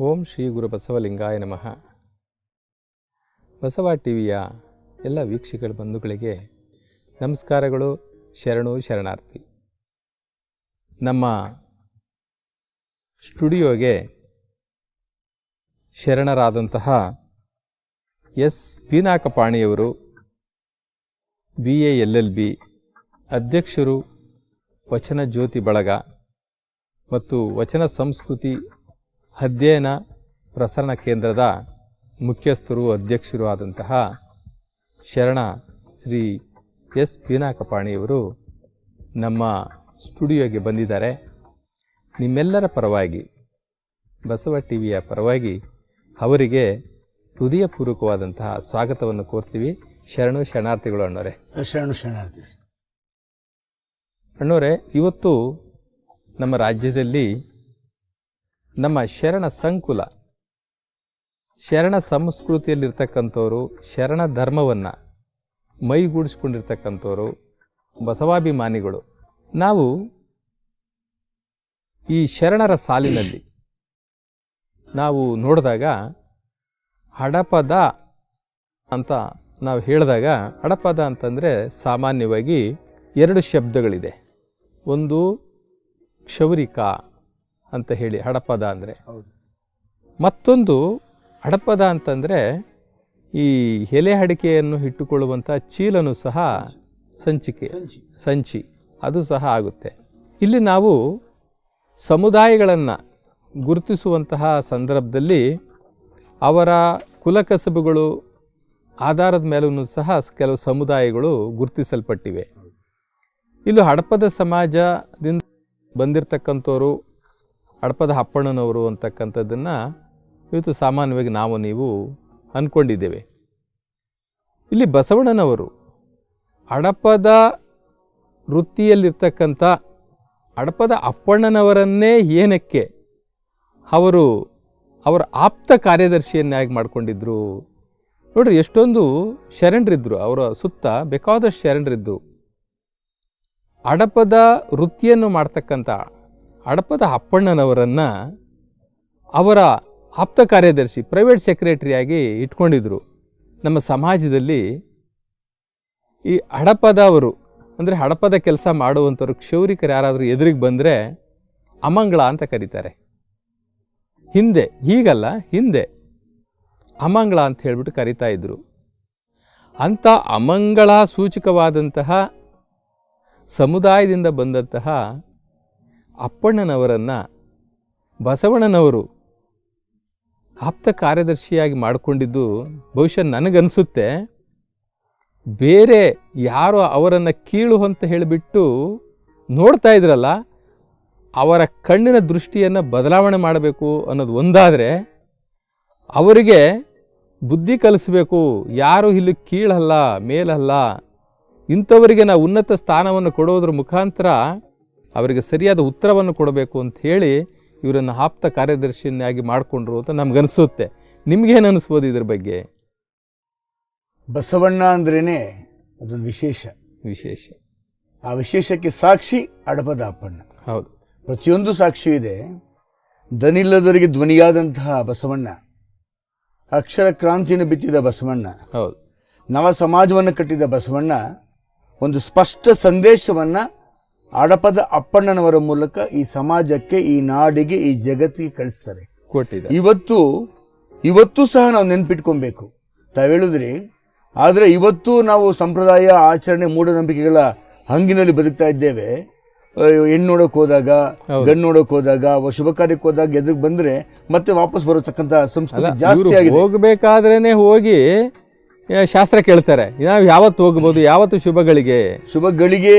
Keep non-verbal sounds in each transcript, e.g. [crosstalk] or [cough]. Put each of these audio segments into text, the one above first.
ಓಂ ಶ್ರೀ ಗುರು ಬಸವಲಿಂಗಾಯ ನಮಃ. ಬಸವ ಟಿವಿಯ ಎಲ್ಲ ವೀಕ್ಷಕರ ಬಂಧುಗಳಿಗೆ ನಮಸ್ಕಾರಗಳು, ಶರಣು, ಶರಣಾರ್ಥಿ. ನಮ್ಮ ಸ್ಟುಡಿಯೋಗೆ ಶರಣರಾದಂತಹ S. ಪೀನಾಕಪಾಣಿಯವರು, B A L L B ಅಧ್ಯಕ್ಷರು ವಚನ ಜ್ಯೋತಿ ಬಳಗ ಮತ್ತು ವಚನ ಸಂಸ್ಕೃತಿ ಅಧ್ಯಯನ ಪ್ರಸರಣ ಕೇಂದ್ರದ ಮುಖ್ಯಸ್ಥರು ಅಧ್ಯಕ್ಷರು ಆದಂತಹ ಶರಣ ಶ್ರೀ ಎಸ್. ಪೀನಾಕಪಾಣಿಯವರು ನಮ್ಮ ಸ್ಟುಡಿಯೋಗೆ ಬಂದಿದ್ದಾರೆ. ನಿಮ್ಮೆಲ್ಲರ ಪರವಾಗಿ ಬಸವ ಟಿ ವಿಯ ಪರವಾಗಿ ಅವರಿಗೆ ಹೃದಯಪೂರ್ವಕವಾದಂತಹ ಸ್ವಾಗತವನ್ನು ಕೋರ್ತೀವಿ. ಶರಣು ಶರಣಾರ್ಥಿಗಳು ಅಣ್ಣವರೇ ಶರಣು ಶರಣಾರ್ಥಿ. ಅಣ್ಣವರೇ ಇವತ್ತು ನಮ್ಮ ರಾಜ್ಯದಲ್ಲಿ ನಮ್ಮ ಶರಣ ಸಂಕುಲ. ಶರಣ ಸಂಸ್ಕೃತಿಯಲ್ಲಿರ್ತಕ್ಕಂಥವರು ಶರಣ ಧರ್ಮವನ್ನು ಮೈಗೂಡಿಸ್ಕೊಂಡಿರ್ತಕ್ಕಂಥವರು ಬಸವಾಭಿಮಾನಿಗಳು. ನಾವು ಈ ಶರಣರ ಸಾಲಿನಲ್ಲಿ ನಾವು ನೋಡಿದಾಗ ಹಡಪದ ಅಂತ ನಾವು ಹೇಳಿದಾಗ ಹಡಪದ ಅಂತಂದರೆ ಸಾಮಾನ್ಯವಾಗಿ ಎರಡು ಶಬ್ದಗಳಿದೆ. ಒಂದು ಕ್ಷೌರಿಕ. ಅಂತ ಹೇಳಿ ಹಡಪದ ಅಂದರೆ. ಮತ್ತೊಂದು ಹಡಪದ ಅಂತಂದರೆ ಈ ಎಲೆ ಅಡಿಕೆಯನ್ನು ಇಟ್ಟುಕೊಳ್ಳುವಂಥ ಚೀಲನು ಸಹ ಸಂಚಿಕೆ ಸಂಚಿ. ಸಂಚಿ ಅದು ಸಹ ಆಗುತ್ತೆ. ಇಲ್ಲಿ ನಾವು ಸಮುದಾಯಗಳನ್ನು ಗುರುತಿಸುವಂತಹ ಸಂದರ್ಭದಲ್ಲಿ ಅವರ ಕುಲಕಸಬುಗಳು ಆಧಾರದ ಮೇಲೂ ಸಹ ಕೆಲವು ಸಮುದಾಯಗಳು ಗುರುತಿಸಲ್ಪಟ್ಟಿವೆ. ಇಲ್ಲಿ ಹಡಪದ ಸಮಾಜದಿಂದ ಬಂದಿರತಕ್ಕಂಥವ್ರು ಹಡಪದ ಅಪ್ಪಣ್ಣನವರು ಅಂತಕ್ಕಂಥದ್ದನ್ನು ಇವತ್ತು ಸಾಮಾನ್ಯವಾಗಿ ನಾವು ನೀವು ಅಂದ್ಕೊಂಡಿದ್ದೇವೆ ಇಲ್ಲಿ ಬಸವಣ್ಣನವರು ಹಡಪದ ವೃತ್ತಿಯಲ್ಲಿರ್ತಕ್ಕಂಥ ಹಡಪದ ಅಪ್ಪಣ್ಣನವರನ್ನೇ ಏನಕ್ಕೆ ಅವರು ಅವರ ಆಪ್ತ ಕಾರ್ಯದರ್ಶಿಯನ್ನಾಗಿ ಮಾಡಿಕೊಂಡಿದ್ದರು ನೋಡ್ರಿ ಎಷ್ಟೊಂದು ಶರಣರಿದ್ದರು ಅವರ ಸುತ್ತ ಬೇಕಾದಷ್ಟು ಶರಣರಿದ್ದರು ಹಡಪದ ವೃತ್ತಿಯನ್ನು ಮಾಡ್ತಕ್ಕಂಥ ಹಡಪದ ಅಪ್ಪಣ್ಣನವರನ್ನು ಅವರ ಆಪ್ತ ಕಾರ್ಯದರ್ಶಿ ಪ್ರೈವೇಟ್ ಸೆಕ್ರೆಟರಿಯಾಗಿ ಇಟ್ಕೊಂಡಿದ್ದರು ನಮ್ಮ ಸಮಾಜದಲ್ಲಿ ಈ ಹಡಪದವರು, ಅಂದರೆ ಹಡಪದ ಕೆಲಸ ಮಾಡುವಂಥವ್ರು, ಕ್ಷೌರಿಕರು ಯಾರಾದರೂ ಎದುರಿಗೆ ಬಂದರೆ ಅಮಂಗಳ ಅಂತ ಕರೀತಾರೆ. ಹಿಂದೆ, ಹೀಗಲ್ಲ, ಹಿಂದೆ ಅಮಂಗಳ ಅಂತ ಹೇಳಿಬಿಟ್ಟು ಕರಿತಾ ಇದ್ದರು ಅಂಥ ಅಮಂಗಳ ಸೂಚಕವಾದಂತಹ ಸಮುದಾಯದಿಂದ ಬಂದಂತಹ ಅಪ್ಪಣ್ಣನವರನ್ನು ಬಸವಣ್ಣನವರು ಆಪ್ತ ಕಾರ್ಯದರ್ಶಿಯಾಗಿ ಮಾಡಿಕೊಂಡಿದ್ದು ಬಹುಶಃ ನನಗನ್ಸುತ್ತೆ. ಬೇರೆ ಯಾರೋ ಅವರನ್ನು ಕೀಳು ಅಂತ ಹೇಳಿಬಿಟ್ಟು ನೋಡ್ತಾ ಇದ್ರಲ್ಲ, ಅವರ ಕಣ್ಣಿನ ದೃಷ್ಟಿಯನ್ನು ಬದಲಾವಣೆ ಮಾಡಬೇಕು ಅನ್ನೋದು ಒಂದಾದರೆ ಅವರಿಗೆ ಬುದ್ಧಿ ಕಲಿಸಬೇಕು, ಯಾರು ಇಲ್ಲಿ ಕೀಳಲ್ಲ, ಮೇಲಲ್ಲ, ಇಂಥವರಿಗೆ ನಾವು ಉನ್ನತ ಸ್ಥಾನವನ್ನು ಕೊಡೋದ್ರ ಮುಖಾಂತರ ಅವರಿಗೆ ಸರಿಯಾದ ಉತ್ತರವನ್ನು ಕೊಡಬೇಕು ಅಂತ ಹೇಳಿ ಇವರನ್ನು ಆಪ್ತ ಕಾರ್ಯದರ್ಶಿಯನ್ನಾಗಿ ಮಾಡಿಕೊಂಡ್ರು ಅಂತ ನಮಗನಿಸುತ್ತೆ. ನಿಮ್ಗೇನು ಅನಿಸ್ಬೋದು ಇದ್ರ ಬಗ್ಗೆ? ಬಸವಣ್ಣ ಅಂದ್ರೇ ಅದೊಂದು ವಿಶೇಷ. ವಿಶೇಷ. ಆ ವಿಶೇಷಕ್ಕೆ ಸಾಕ್ಷಿ ಅಡಪದ ಅಪ್ಪಣ್ಣ ಹೌದು. ಪ್ರತಿಯೊಂದು ಸಾಕ್ಷಿ ಇದೆ. ದನಿಲ್ಲದವರಿಗೆ ಧ್ವನಿಯಾದಂತಹ ಬಸವಣ್ಣ. ಅಕ್ಷರ ಕ್ರಾಂತಿಯನ್ನು ಬಿತ್ತಿದ ಬಸವಣ್ಣ. ಹೌದು. ನವ ಸಮಾಜವನ್ನು ಕಟ್ಟಿದ ಬಸವಣ್ಣ ಒಂದು ಸ್ಪಷ್ಟ ಸಂದೇಶವನ್ನ ಅಡಪದ ಅಪ್ಪಣ್ಣನವರ ಮೂಲಕ ಈ ಸಮಾಜಕ್ಕೆ ಈ ನಾಡಿಗೆ ಈ ಜಗತ್ತಿಗೆ ಕಳಿಸ್ತಾರೆ. ಇವತ್ತು ಇವತ್ತು ಸಹ ನಾವು ನೆನ್ಪಿಟ್ಕೊಬೇಕು. ತಾವು ಹೇಳಿದ್ರಿ ಆದರೆ ಇವತ್ತು ನಾವು ಸಂಪ್ರದಾಯ ಆಚರಣೆ ಮೂಢನಂಬಿಕೆಗಳ ಹಂಗಿನಲ್ಲಿ ಬದುಕ್ತಾ ಇದ್ದೇವೆ. ಹೆಣ್ಣು ನೋಡಕ್ ಹೋದಾಗ ಗಣ್ಣು ನೋಡಕ್ ಹೋದಾಗ ಶುಭ ಕಾರ್ಯಕ್ಕೆ ಹೋದಾಗ ಎದುರು ಬಂದ್ರೆ ಮತ್ತೆ ವಾಪಸ್ ಬರತಕ್ಕಂತ ಸಂಸ್ಕೃತಿ ಜಾಸ್ತಿ ಹೋಗ್ಬೇಕಾದ್ರೇನೆ ಹೋಗಿ ಶಾಸ್ತ್ರ ಕೇಳ್ತಾರೆ. ನಾವು ಯಾವತ್ತು ಹೋಗ್ಬೋದು ಯಾವತ್ತು ಶುಭಗಳಿಗೆ? ಶುಭಗಳಿಗೆ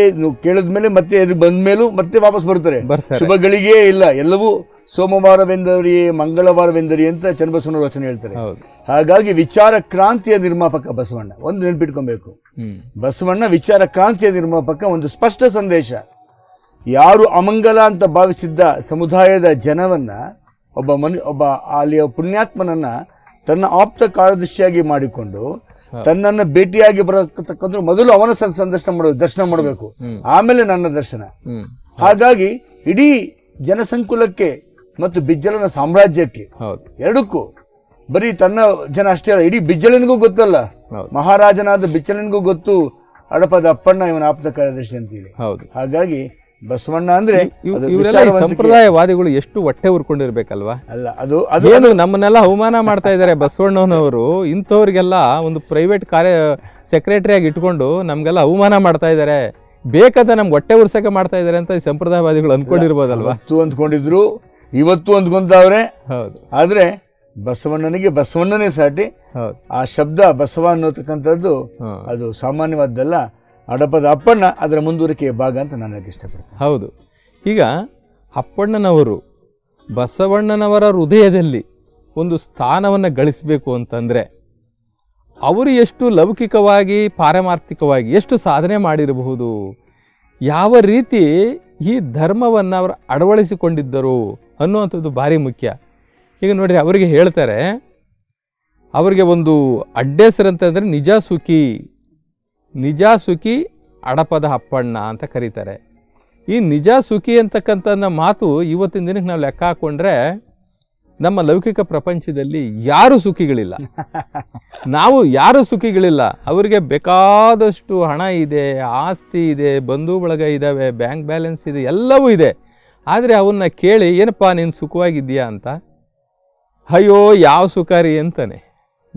ಕೇಳಿದ್ಮೇಲೆ ಮತ್ತೆ ಎದುರು ಬಂದ್ಮೇಲೂ ಮತ್ತೆ ವಾಪಸ್ ಬರ್ತಾರೆ ಬರ್ತಾರೆ. ಶುಭ ಗಳಿಗೆ ಇಲ್ಲ ಎಲ್ಲವೂ ಸೋಮವಾರವೆಂದರಿ ಮಂಗಳವಾರವೆಂದರಿ ಅಂತ ಚನ್ನಬಸವನ ರಚನೆ ಹೇಳ್ತಾರೆ. ಹಾಗಾಗಿ ವಿಚಾರ ಕ್ರಾಂತಿಯ ನಿರ್ಮಾಪಕ ಬಸವಣ್ಣ ಒಂದು ನೆನ್ಪಿಟ್ಕೊಬೇಕು. ಬಸವಣ್ಣ ವಿಚಾರ ಕ್ರಾಂತಿಯ ನಿರ್ಮಾಪಕ ಒಂದು ಸ್ಪಷ್ಟ ಸಂದೇಶ. ಯಾರು ಅಮಂಗಲ ಅಂತ ಭಾವಿಸಿದ್ದ ಸಮುದಾಯದ ಜನವನ್ನ ಒಬ್ಬ ಮನು ಒಬ್ಬ ಅಲ್ಲಿಯ ಪುಣ್ಯಾತ್ಮನನ್ನ ತನ್ನ ಆಪ್ತ ಕಾರ್ಯದರ್ಶಿಯಾಗಿ ಮಾಡಿಕೊಂಡು ತನ್ನನ್ನ ಭೇಟಿಯಾಗಿ ಬರತಕ್ಕಂಥ ಮೊದಲು ಅವನ ಸಂದರ್ಶನ ಮಾಡಬೇಕು ದರ್ಶನ ಮಾಡಬೇಕು. ಆಮೇಲೆ ನನ್ನ ದರ್ಶನ. ಹಾಗಾಗಿ ಇಡೀ ಜನಸಂಕುಲಕ್ಕೆ ಮತ್ತು ಬಿಜ್ಜಲನ ಸಾಮ್ರಾಜ್ಯಕ್ಕೆ ಎರಡಕ್ಕೂ ಬರೀ ತನ್ನ ಜನ ಅಷ್ಟೇ ಅಲ್ಲ ಇಡೀ ಬಿಜ್ಜಲನಿಗೂ ಗೊತ್ತಲ್ಲ. ಮಹಾರಾಜನಾದ ಬಿಜ್ಜಲನಿಗೂ ಗೊತ್ತು ಅಡಪದ ಅಪ್ಪಣ್ಣ ಇವನ ಆಪ್ತ ಕಾರ್ಯದರ್ಶಿ ಅಂತೇಳಿ. ಹಾಗಾಗಿ ಬಸವಣ್ಣ ಅಂದ್ರೆ ಸಂಪ್ರದಾಯವಾದಿಗಳು ಎಷ್ಟು ಹೊಟ್ಟೆ ಉರ್ಕೊಂಡಿರ್ಬೇಕಲ್ವಾ ಅಲ್ಲ ಅದು ಅದೇನು ನಮ್ಮನ್ನೆಲ್ಲ ಅವಮಾನ ಮಾಡ್ತಾ ಇದ್ದಾರೆ ಬಸವಣ್ಣನವರು. ಇಂಥವ್ರಿಗೆಲ್ಲ ಒಂದು ಪ್ರೈವೇಟ್ ಕಾರ್ಯ ಸೆಕ್ರೆಟರಿಯಾಗಿ ಇಟ್ಕೊಂಡು ನಮ್ಗೆಲ್ಲ ಅವಮಾನ ಮಾಡ್ತಾ ಇದ್ದಾರೆ ಬೇಕಾದ ನಮ್ಗೆ ಹೊಟ್ಟೆ ಉರ್ಸಕ್ಕೆ ಮಾಡ್ತಾ ಇದ್ದಾರೆ ಅಂತ ಈ ಸಂಪ್ರದಾಯವಾದಿಗಳು ಅನ್ಕೊಂಡಿರ್ಬೋದಲ್ವಾ? ಇವತ್ತು ಅಂದ್ಕೊಂಡಿದ್ರು ಇವತ್ತು ಅಂದ್ಕೊಂತಾವ್ರೆ ಹೌದು. ಆದ್ರೆ ಬಸವಣ್ಣನಿಗೆ ಬಸವಣ್ಣನೇ ಸಾಟಿ. ಹೌದು. ಆ ಶಬ್ದ ಬಸವ ಅನ್ನೋತಕ್ಕಂಥದ್ದು ಅದು ಸಾಮಾನ್ಯವಾದ್ದಲ್ಲ. ಅಡಪದ ಅಪ್ಪಣ್ಣ ಅದರ ಮುಂದುವರಿಕೆಯ ಭಾಗ ಅಂತ ನಾನು ಹೇಳಕ್ಕೆ ಇಷ್ಟಪಡ್ತೇನೆ. ಹೌದು. ಈಗ ಅಪ್ಪಣ್ಣನವರು ಬಸವಣ್ಣನವರ ಹೃದಯದಲ್ಲಿ ಒಂದು ಸ್ಥಾನವನ್ನು ಗಳಿಸಬೇಕು ಅಂತಂದರೆ ಅವರು ಎಷ್ಟು ಲೌಕಿಕವಾಗಿ, ಪಾರಮಾರ್ಥಿಕವಾಗಿ ಎಷ್ಟು ಸಾಧನೆ ಮಾಡಿರಬಹುದು, ಯಾವ ರೀತಿ ಈ ಧರ್ಮವನ್ನು ಅವರು ಅಳವಡಿಸಿಕೊಂಡಿದ್ದರು ಅನ್ನುವಂಥದ್ದು ಭಾರಿ ಮುಖ್ಯ. ಈಗ ನೋಡಿರಿ, ಅವರಿಗೆ ಹೇಳ್ತಾರೆ, ಅವರಿಗೆ ಒಂದು ಅಡ್ಡೆಸರಂತಂದರೆ ನಿಜ ಸುಖಿ ನಿಜ ಸುಖಿ ಅಡಪದ ಅಪ್ಪಣ್ಣ ಅಂತ ಕರೀತಾರೆ. ಈ ನಿಜ ಸುಖಿ ಅಂತಕ್ಕಂಥ ಮಾತು ಇವತ್ತಿನ ದಿನಕ್ಕೆ ನಾವು ಲೆಕ್ಕ ಹಾಕೊಂಡ್ರೆ ನಮ್ಮ ಲೌಕಿಕ ಪ್ರಪಂಚದಲ್ಲಿ ಯಾರು ಸುಖಿಗಳಿಲ್ಲ. [laughs] ನಾವು ಯಾರು ಸುಖಿಗಳಿಲ್ಲ. ಅವರಿಗೆ ಬೇಕಾದಷ್ಟು ಹಣ ಇದೆ ಆಸ್ತಿ ಇದೆ ಬಂಧು ಬಳಗ ಇದ್ದಾವೆ ಬ್ಯಾಂಕ್ ಬ್ಯಾಲೆನ್ಸ್ ಇದೆ ಎಲ್ಲವೂ ಇದೆ. ಆದರೆ ಅವನ್ನ ಕೇಳಿ ಏನಪ್ಪ ನೀನು ಸುಖವಾಗಿದ್ದೀಯಾ? ಅಂತ. ಅಯ್ಯೋ ಯಾವ ಸುಖ ರೀ? ಅಂತಾನೆ.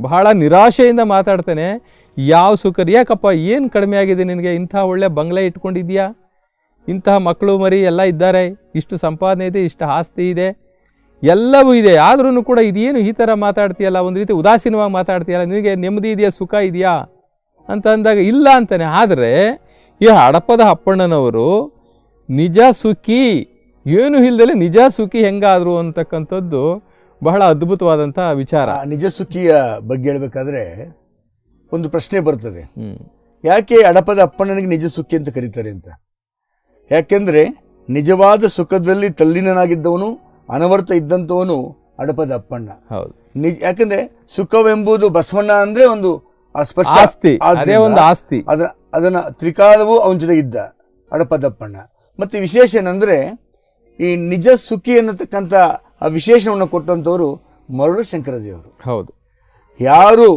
ಬಹಳ ನಿರಾಶೆಯಿಂದ ಮಾತಾಡ್ತೇನೆ. ಯಾವ ಸುಖರ್ ಯಾಕಪ್ಪ ಏನು ಕಡಿಮೆ ಆಗಿದೆ ನಿನಗೆ? ಇಂಥ ಒಳ್ಳೆ ಬಂಗ್ಲೆ ಇಟ್ಕೊಂಡಿದ್ಯಾ ಇಂತಹ ಮಕ್ಕಳು ಮರಿ ಎಲ್ಲ ಇದ್ದಾರೆ. ಇಷ್ಟು ಸಂಪಾದನೆ ಇದೆ, ಇಷ್ಟು ಆಸ್ತಿ ಇದೆ. ಎಲ್ಲವೂ ಇದೆ. ಆದ್ರೂ ಕೂಡ ಇದೇನು ಈ ಥರ ಮಾತಾಡ್ತೀಯಲ್ಲ? ಒಂದು ರೀತಿ ಉದಾಸೀನವಾಗಿ ಮಾತಾಡ್ತೀಯಲ್ಲ? ನಿನಗೆ ನೆಮ್ಮದಿ ಇದೆಯಾ? ಸುಖ ಇದೆಯಾ? ಅಂತ ಅಂದಾಗ ಇಲ್ಲ ಅಂತಾನೆ. ಆದರೆ ಈ ಹಡಪದ ಅಪ್ಪಣ್ಣನವರು ನಿಜ ಸುಖಿ, ಏನು ಇಲ್ಲದಲೆ ನಿಜ ಸುಖಿ ಹೆಂಗಾದರು ಅಂತಕ್ಕಂಥದ್ದು ಬಹಳ ಅದ್ಭುತವಾದಂತಹ ವಿಚಾರ. ಆ ನಿಜ ಸುಖಿಯ ಬಗ್ಗೆ ಹೇಳಬೇಕಾದ್ರೆ ಒಂದು ಪ್ರಶ್ನೆ ಬರ್ತದೆ. ಯಾಕೆ ಅಡಪದ ಅಪ್ಪಣ್ಣನಿಗೆ ನಿಜ ಸುಖಿ ಅಂತ ಕರೀತಾರೆ ಅಂತ? ಯಾಕೆಂದ್ರೆ ನಿಜವಾದ ಸುಖದಲ್ಲಿ ತಲ್ಲಿನನಾಗಿದ್ದವನು ಅನವರ್ತ ಇದ್ದಂಥವನು ಅಡಪದ ಅಪ್ಪಣ್ಣ. ಹೌದು. ನಿಜ ಯಾಕಂದ್ರೆ ಸುಖವೆಂಬುದು ಬಸವಣ್ಣ ಅಂದ್ರೆ ಒಂದು ಆ ಸ್ಪರ್ಶ ಆಸ್ತಿ ಅದೇ ಆದ್ರಿಂದ ಒಂದು ಆಸ್ತಿ. ಅದ ಅದನ್ನ ತ್ರಿಕಾಲವೂ ಅವನ ಜೊತೆ ಇದ್ದ ಅಡಪದಪ್ಪಣ್ಣ ಮತ್ತೆ ವಿಶೇಷ ಏನಂದ್ರೆ ಈ ನಿಜ ಸುಖಿ ಅನ್ನತಕ್ಕಂಥ ಆ ವಿಶೇಷವನ್ನು ಕೊಟ್ಟಂತವರು ಮರಳು ಶಂಕರ ದೇವರು ಹೌದು. ಯಾರು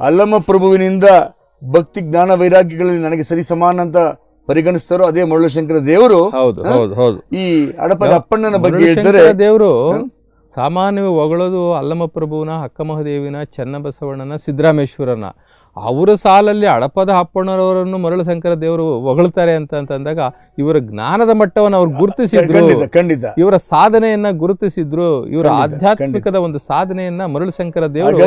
ಅಲ್ಲಮ್ಮ ಪ್ರಭುವಿನಿಂದ ಭಕ್ತಿ ಜ್ಞಾನ ವೈರಾಗ್ಯಗಳಲ್ಲಿ ನನಗೆ ಸರಿ ಸಮಾನ ಅಂತ ಪರಿಗಣಿಸ್ತಾರೋ ಅದೇ ಮರಳು ಶಂಕರ ದೇವರು ಹೌದು ಹೌದು. ಹೌದು ಈ ಅಡಪದ ಅಪ್ಪಣ್ಣನ ಬಗ್ಗೆ ಹೇಳ್ತಾರೆ ದೇವರು ಸಾಮಾನ್ಯವಾಗಿ ಹೊಗಳೋದು ಅಲ್ಲಮ್ಮ ಪ್ರಭುವಿನ ಅಕ್ಕಮಹದೇವಿನ ಚನ್ನಬಸವಣ್ಣನ ಸಿದ್ದರಾಮೇಶ್ವರನ. ಅವರ ಸಾಲಲ್ಲಿ ಅಡಪದ ಅಪ್ಪಣ್ಣರವರನ್ನು ಮರಳು ಶಂಕರ ದೇವರು ಹೊಗಳ್ತಾರೆ ಅಂತ ಅಂತಂದಾಗ ಇವರ ಜ್ಞಾನದ ಮಟ್ಟವನ್ನು ಅವ್ರು ಗುರುತಿಸಿದ್ರು. ಖಂಡಿತ ಇವರ ಸಾಧನೆಯನ್ನ ಗುರುತಿಸಿದ್ರು. ಇವರ ಆಧ್ಯಾತ್ಮಿಕದ ಒಂದು ಸಾಧನೆಯನ್ನ ಮರಳು ಶಂಕರ ದೇವರು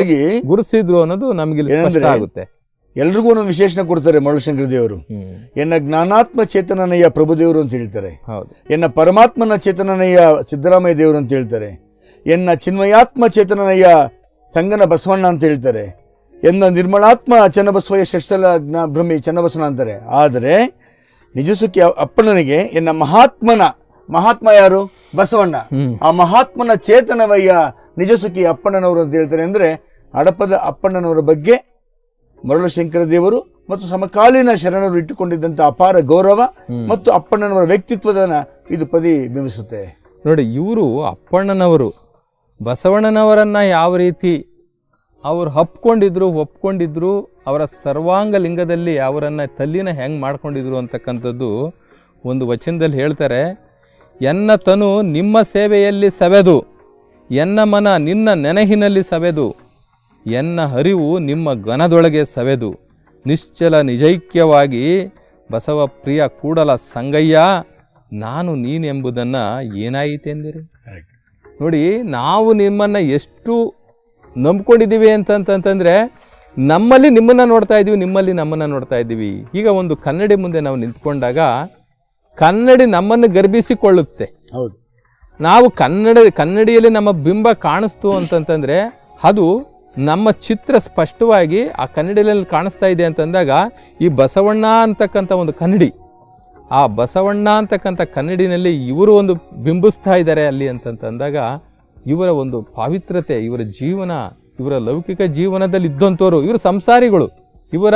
ಗುರುತಿಸಿದ್ರು ಅನ್ನೋದು ನಮ್ಗೆ ಇಲ್ಲಿ ಸ್ಪಷ್ಟ ಆಗುತ್ತೆ. ಎಲ್ರಿಗೂ ಒಂದು ವಿಶೇಷಣ ಕೊಡ್ತಾರೆ ಮರಳು ಶಂಕರ ದೇವರು. ಎನ್ನ ಜ್ಞಾನಾತ್ಮ ಚೇತನನಯ್ಯ ಪ್ರಭುದೇವರು ಅಂತ ಹೇಳ್ತಾರೆ. ಹೌದು. ಎನ್ನ ಪರಮಾತ್ಮನ ಚೇತನನಯ್ಯ ಸಿದ್ದರಾಮಯ್ಯ ದೇವರು ಅಂತ ಹೇಳ್ತಾರೆ. ಎನ್ನ ಚಿನ್ಮಯಾತ್ಮ ಚೇತನನಯ್ಯ ಸಂಗನ ಬಸವಣ್ಣ ಅಂತ ಹೇಳ್ತಾರೆ. ಎನ್ನ ನಿರ್ಮಲಾತ್ಮ ಚನ್ನಬಸವಯ್ಯ ಶಶಲ ಭ್ರಮಿ ಚನ್ನಬಸವನ ಅಂತಾರೆ ಆದರೆ ನಿಜಸುಖಿ ಅಪ್ಪಣ್ಣನಿಗೆ ಎನ್ನ ಮಹಾತ್ಮನ ಮಹಾತ್ಮ ಯಾರು? ಬಸವಣ್ಣ. ಆ ಮಹಾತ್ಮನ ಚೇತನವಯ್ಯ ನಿಜಸುಖಿ ಅಪ್ಪಣ್ಣನವರು ಅಂತ ಹೇಳ್ತಾರೆ ಅಂದರೆ ಹಡಪದ ಅಪ್ಪಣ್ಣನವರ ಬಗ್ಗೆ ಮರುಳಶಂಕರ ಶಂಕರ ದೇವರು ಮತ್ತು ಸಮಕಾಲೀನ ಶರಣರು ಇಟ್ಟುಕೊಂಡಿದ್ದಂಥ ಅಪಾರ ಗೌರವ ಮತ್ತು ಅಪ್ಪಣ್ಣನವರ ವ್ಯಕ್ತಿತ್ವದನ್ನ ಇದು ಪ್ರತಿಬಿಂಬಿಸುತ್ತೆ ನೋಡಿ ಇವರು ಅಪ್ಪಣ್ಣನವರು. ಬಸವಣ್ಣನವರನ್ನ ಯಾವ ರೀತಿ ಅವ್ರು ಹಪ್ಕೊಂಡಿದ್ರು ಒಪ್ಕೊಂಡಿದ್ರು ಅವರ ಸರ್ವಾಂಗ ಲಿಂಗದಲ್ಲಿ ಅವರನ್ನು ತಲ್ಲಿನ ಹೆಂಗೆ ಮಾಡ್ಕೊಂಡಿದ್ರು ಅಂತಕ್ಕಂಥದ್ದು ಒಂದು ವಚನದಲ್ಲಿ ಹೇಳ್ತಾರೆ ಎನ್ನ ತನು ನಿಮ್ಮ ಸೇವೆಯಲ್ಲಿ ಸವೆದು ಎನ್ನ ಮನ ನಿನ್ನ ನೆನಹಿನಲ್ಲಿ ಸವೆದು ಎನ್ನ ಹರಿವು ನಿಮ್ಮ ಘನದೊಳಗೆ ಸವೆದು. ನಿಶ್ಚಲ ನಿಜೈಕ್ಯವಾಗಿ ಬಸವ ಪ್ರಿಯ ಕೂಡಲ ಸಂಗಯ್ಯ ನಾನು ನೀನೆಂಬುದನ್ನು ಏನಾಯಿತೆಂದಿರಿ? ನೋಡಿ ನಾವು ನಿಮ್ಮನ್ನು ಎಷ್ಟು ನಂಬ್ಕೊಂಡಿದ್ದೀವಿ ಅಂತಂತಂತಂದರೆ ನಮ್ಮಲ್ಲಿ ನಿಮ್ಮನ್ನು ನೋಡ್ತಾ ಇದ್ದೀವಿ ನಿಮ್ಮಲ್ಲಿ ನಮ್ಮನ್ನು ನೋಡ್ತಾ ಇದ್ದೀವಿ. ಈಗ ಒಂದು ಕನ್ನಡಿ ಮುಂದೆ ನಾವು ನಿಂತ್ಕೊಂಡಾಗ ಕನ್ನಡಿ ನಮ್ಮನ್ನು ಗರ್ಭಿಸಿಕೊಳ್ಳುತ್ತೆ. ಹೌದು. ನಾವು ಕನ್ನಡ ಕನ್ನಡಿಯಲ್ಲಿ ನಮ್ಮ ಬಿಂಬ ಕಾಣಿಸ್ತು ಅಂತಂತಂದರೆ ಅದು ನಮ್ಮ ಚಿತ್ರ ಸ್ಪಷ್ಟವಾಗಿ ಆ ಕನ್ನಡಿಯಲ್ಲಿ ಕಾಣಿಸ್ತಾ ಇದೆ ಅಂತಂದಾಗ ಈ ಬಸವಣ್ಣ ಅಂತಕ್ಕಂಥ ಒಂದು ಕನ್ನಡಿ ಆ ಬಸವಣ್ಣ ಅಂತಕ್ಕಂಥ ಕನ್ನಡಿನಲ್ಲಿ ಇವರು ಒಂದು ಬಿಂಬಿಸ್ತಾ ಇದ್ದಾರೆ ಅಲ್ಲಿ ಅಂತಂತಂದಾಗ ಇವರ ಒಂದು ಪಾವಿತ್ರತೆ ಇವರ ಜೀವನ ಇವರ ಲೌಕಿಕ ಜೀವನದಲ್ಲಿ ಇದ್ದಂಥವರು ಇವರು ಸಂಸಾರಿಗಳು. ಇವರ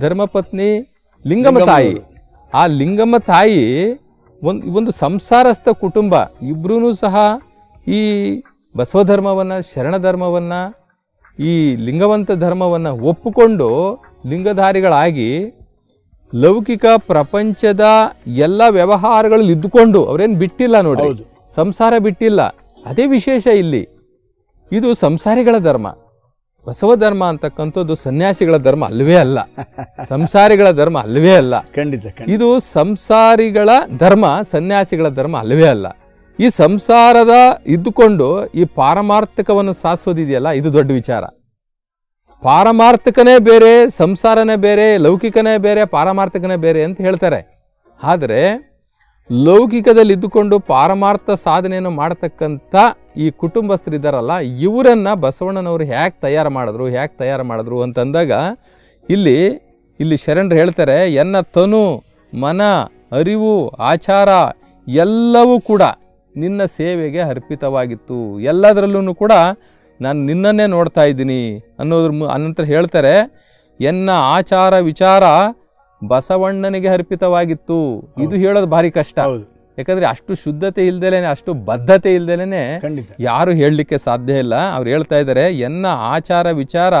ಧರ್ಮಪತ್ನಿ ಲಿಂಗಮ್ಮ ತಾಯಿ. ಆ ಲಿಂಗಮ್ಮ ತಾಯಿ ಒಂದು ಒಂದು ಸಂಸಾರಸ್ಥ ಕುಟುಂಬ. ಇಬ್ಬರೂ ಸಹ ಈ ಬಸವಧರ್ಮವನ್ನು ಶರಣ ಧರ್ಮವನ್ನು ಈ ಲಿಂಗವಂತ ಧರ್ಮವನ್ನು ಒಪ್ಪಿಕೊಂಡು ಲಿಂಗಧಾರಿಗಳಾಗಿ ಲೌಕಿಕ ಪ್ರಪಂಚದ ಎಲ್ಲ ವ್ಯವಹಾರಗಳಲ್ಲಿ ಇದ್ದುಕೊಂಡು ಅವ್ರೇನು ಬಿಟ್ಟಿಲ್ಲ ನೋಡಿ. ಸಂಸಾರ ಬಿಟ್ಟಿಲ್ಲ. ಅದೇ ವಿಶೇಷ ಇಲ್ಲಿ. ಇದು ಸಂಸಾರಿಗಳ ಧರ್ಮ. ಬಸವ ಧರ್ಮ ಅಂತಕ್ಕಂಥದ್ದು ಸನ್ಯಾಸಿಗಳ ಧರ್ಮ ಅಲ್ಲವೇ ಅಲ್ಲ. ಸಂಸಾರಿಗಳ ಧರ್ಮ ಅಲ್ಲವೇ ಅಲ್ಲ. ಖಂಡಿತ ಇದು ಸಂಸಾರಿಗಳ ಧರ್ಮ ಸನ್ಯಾಸಿಗಳ ಧರ್ಮ ಅಲ್ಲವೇ ಅಲ್ಲ. ಈ ಸಂಸಾರದ ಇದ್ದುಕೊಂಡು ಈ ಪಾರಮಾರ್ಥಕವನ್ನು ಸಾಧಿಸೋದಿದೆಯಲ್ಲ ಇದು ದೊಡ್ಡ ವಿಚಾರ. ಪಾರಮಾರ್ಥಕನೇ ಬೇರೆ ಸಂಸಾರನೇ ಬೇರೆ ಲೌಕಿಕನೇ ಬೇರೆ ಪಾರಮಾರ್ಥಕನೇ ಬೇರೆ ಅಂತ ಹೇಳ್ತಾರೆ. ಆದರೆ ಲೌಕಿಕದಲ್ಲಿ ಇದ್ದುಕೊಂಡು ಪಾರಮಾರ್ಥ ಸಾಧನೆಯನ್ನು ಮಾಡತಕ್ಕಂಥ ಈ ಕುಟುಂಬಸ್ಥರಿದ್ದಾರಲ್ಲ ಇವರನ್ನ ಬಸವಣ್ಣನವರು ಹ್ಯಾಕ್ ತಯಾರು ಮಾಡಿದ್ರು, ಹ್ಯಾಕ್ ತಯಾರು ಮಾಡಿದ್ರು ಅಂತಂದಾಗ ಇಲ್ಲಿ ಇಲ್ಲಿ ಶರಣರು ಹೇಳ್ತಾರೆ, ಎನ್ನ ತನು, ಮನ, ಅರಿವು, ಆಚಾರ ಎಲ್ಲವೂ ಕೂಡ ನಿನ್ನ ಸೇವೆಗೆ ಅರ್ಪಿತವಾಗಿತ್ತು. ಎಲ್ಲದರಲ್ಲೂ ಕೂಡ ನಾನು ನಿನ್ನನ್ನೇ ನೋಡ್ತಾ ಇದ್ದೀನಿ ಅನ್ನೋದ್ರ ಅನಂತರ ಹೇಳ್ತಾರೆ, ಎನ್ನ ಆಚಾರ ವಿಚಾರ ಬಸವಣ್ಣನಿಗೆ ಅರ್ಪಿತವಾಗಿತ್ತು. ಇದು ಹೇಳೋದು ಭಾರಿ ಕಷ್ಟ. ಯಾಕಂದ್ರೆ ಅಷ್ಟು ಶುದ್ಧತೆ ಇಲ್ದೇನೆ ಅಷ್ಟು ಬದ್ಧತೆ ಇಲ್ದೇನೆ ಯಾರು ಹೇಳಲಿಕ್ಕೆ ಸಾಧ್ಯ ಇಲ್ಲ. ಅವ್ರು ಹೇಳ್ತಾ ಇದ್ದಾರೆ ಎನ್ನ ಆಚಾರ ವಿಚಾರ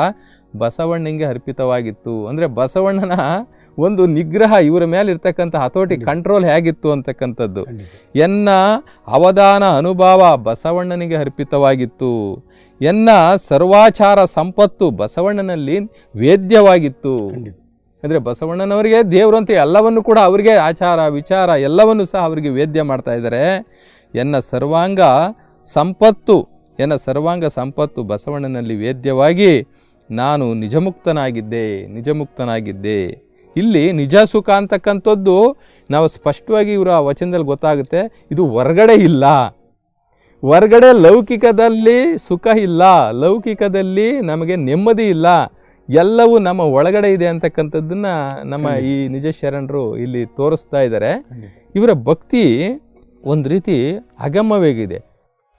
ಬಸವಣ್ಣನಿಗೆ ಅರ್ಪಿತವಾಗಿತ್ತು. ಅಂದ್ರೆ ಬಸವಣ್ಣನ ಒಂದು ನಿಗ್ರಹ ಇವರ ಮೇಲೆ ಇರ್ತಕ್ಕಂಥ ಹತೋಟಿ ಕಂಟ್ರೋಲ್ ಹೇಗಿತ್ತು ಅಂತಕ್ಕಂಥದ್ದು. ಎನ್ನ ಅವಧಾನ ಅನುಭವ ಬಸವಣ್ಣನಿಗೆ ಅರ್ಪಿತವಾಗಿತ್ತು. ಎನ್ನ ಸರ್ವಾಚಾರ ಸಂಪತ್ತು ಬಸವಣ್ಣನಲ್ಲಿ ವೇದ್ಯವಾಗಿತ್ತು. ಅಂದರೆ ಬಸವಣ್ಣನವರಿಗೆ ದೇವರು ಅಂತ ಎಲ್ಲವನ್ನು ಕೂಡ ಅವರಿಗೆ ಆಚಾರ, ವಿಚಾರ ಎಲ್ಲವನ್ನು ಸಹ ಅವರಿಗೆ ವೇದ್ಯ ಮಾಡ್ತಾ ಇದ್ದಾರೆ. ಎನ್ನ ಸರ್ವಾಂಗ ಸಂಪತ್ತು, ಎನ್ನ ಸರ್ವಾಂಗ ಸಂಪತ್ತು ಬಸವಣ್ಣನಲ್ಲಿ ವೇದ್ಯವಾಗಿ ನಾನು ನಿಜಮುಕ್ತನಾಗಿದ್ದೆ ನಿಜಮುಕ್ತನಾಗಿದ್ದೆ. ಇಲ್ಲಿ ನಿಜ ಸುಖ ಅಂತಕ್ಕಂಥದ್ದು ನಾವು ಸ್ಪಷ್ಟವಾಗಿ ಇವರ ವಚನದಲ್ಲಿ ಗೊತ್ತಾಗುತ್ತೆ, ಇದು ಹೊರಗಡೆ ಇಲ್ಲ. ಹೊರಗಡೆ ಲೌಕಿಕದಲ್ಲಿ ಸುಖ ಇಲ್ಲ, ಲೌಕಿಕದಲ್ಲಿ ನಮಗೆ ನೆಮ್ಮದಿ ಇಲ್ಲ. ಎಲ್ಲವೂ ನಮ್ಮ ಒಳಗಡೆ ಇದೆ ಅಂತಕ್ಕಂಥದ್ದನ್ನ ನಮ್ಮ ಈ ನಿಜ ಶರಣರು ಇಲ್ಲಿ ತೋರಿಸ್ತಾ ಇದ್ದಾರೆ. ಇವರ ಭಕ್ತಿ ಒಂದು ರೀತಿ ಅಗಮ್ಯವೇಗಿದೆ.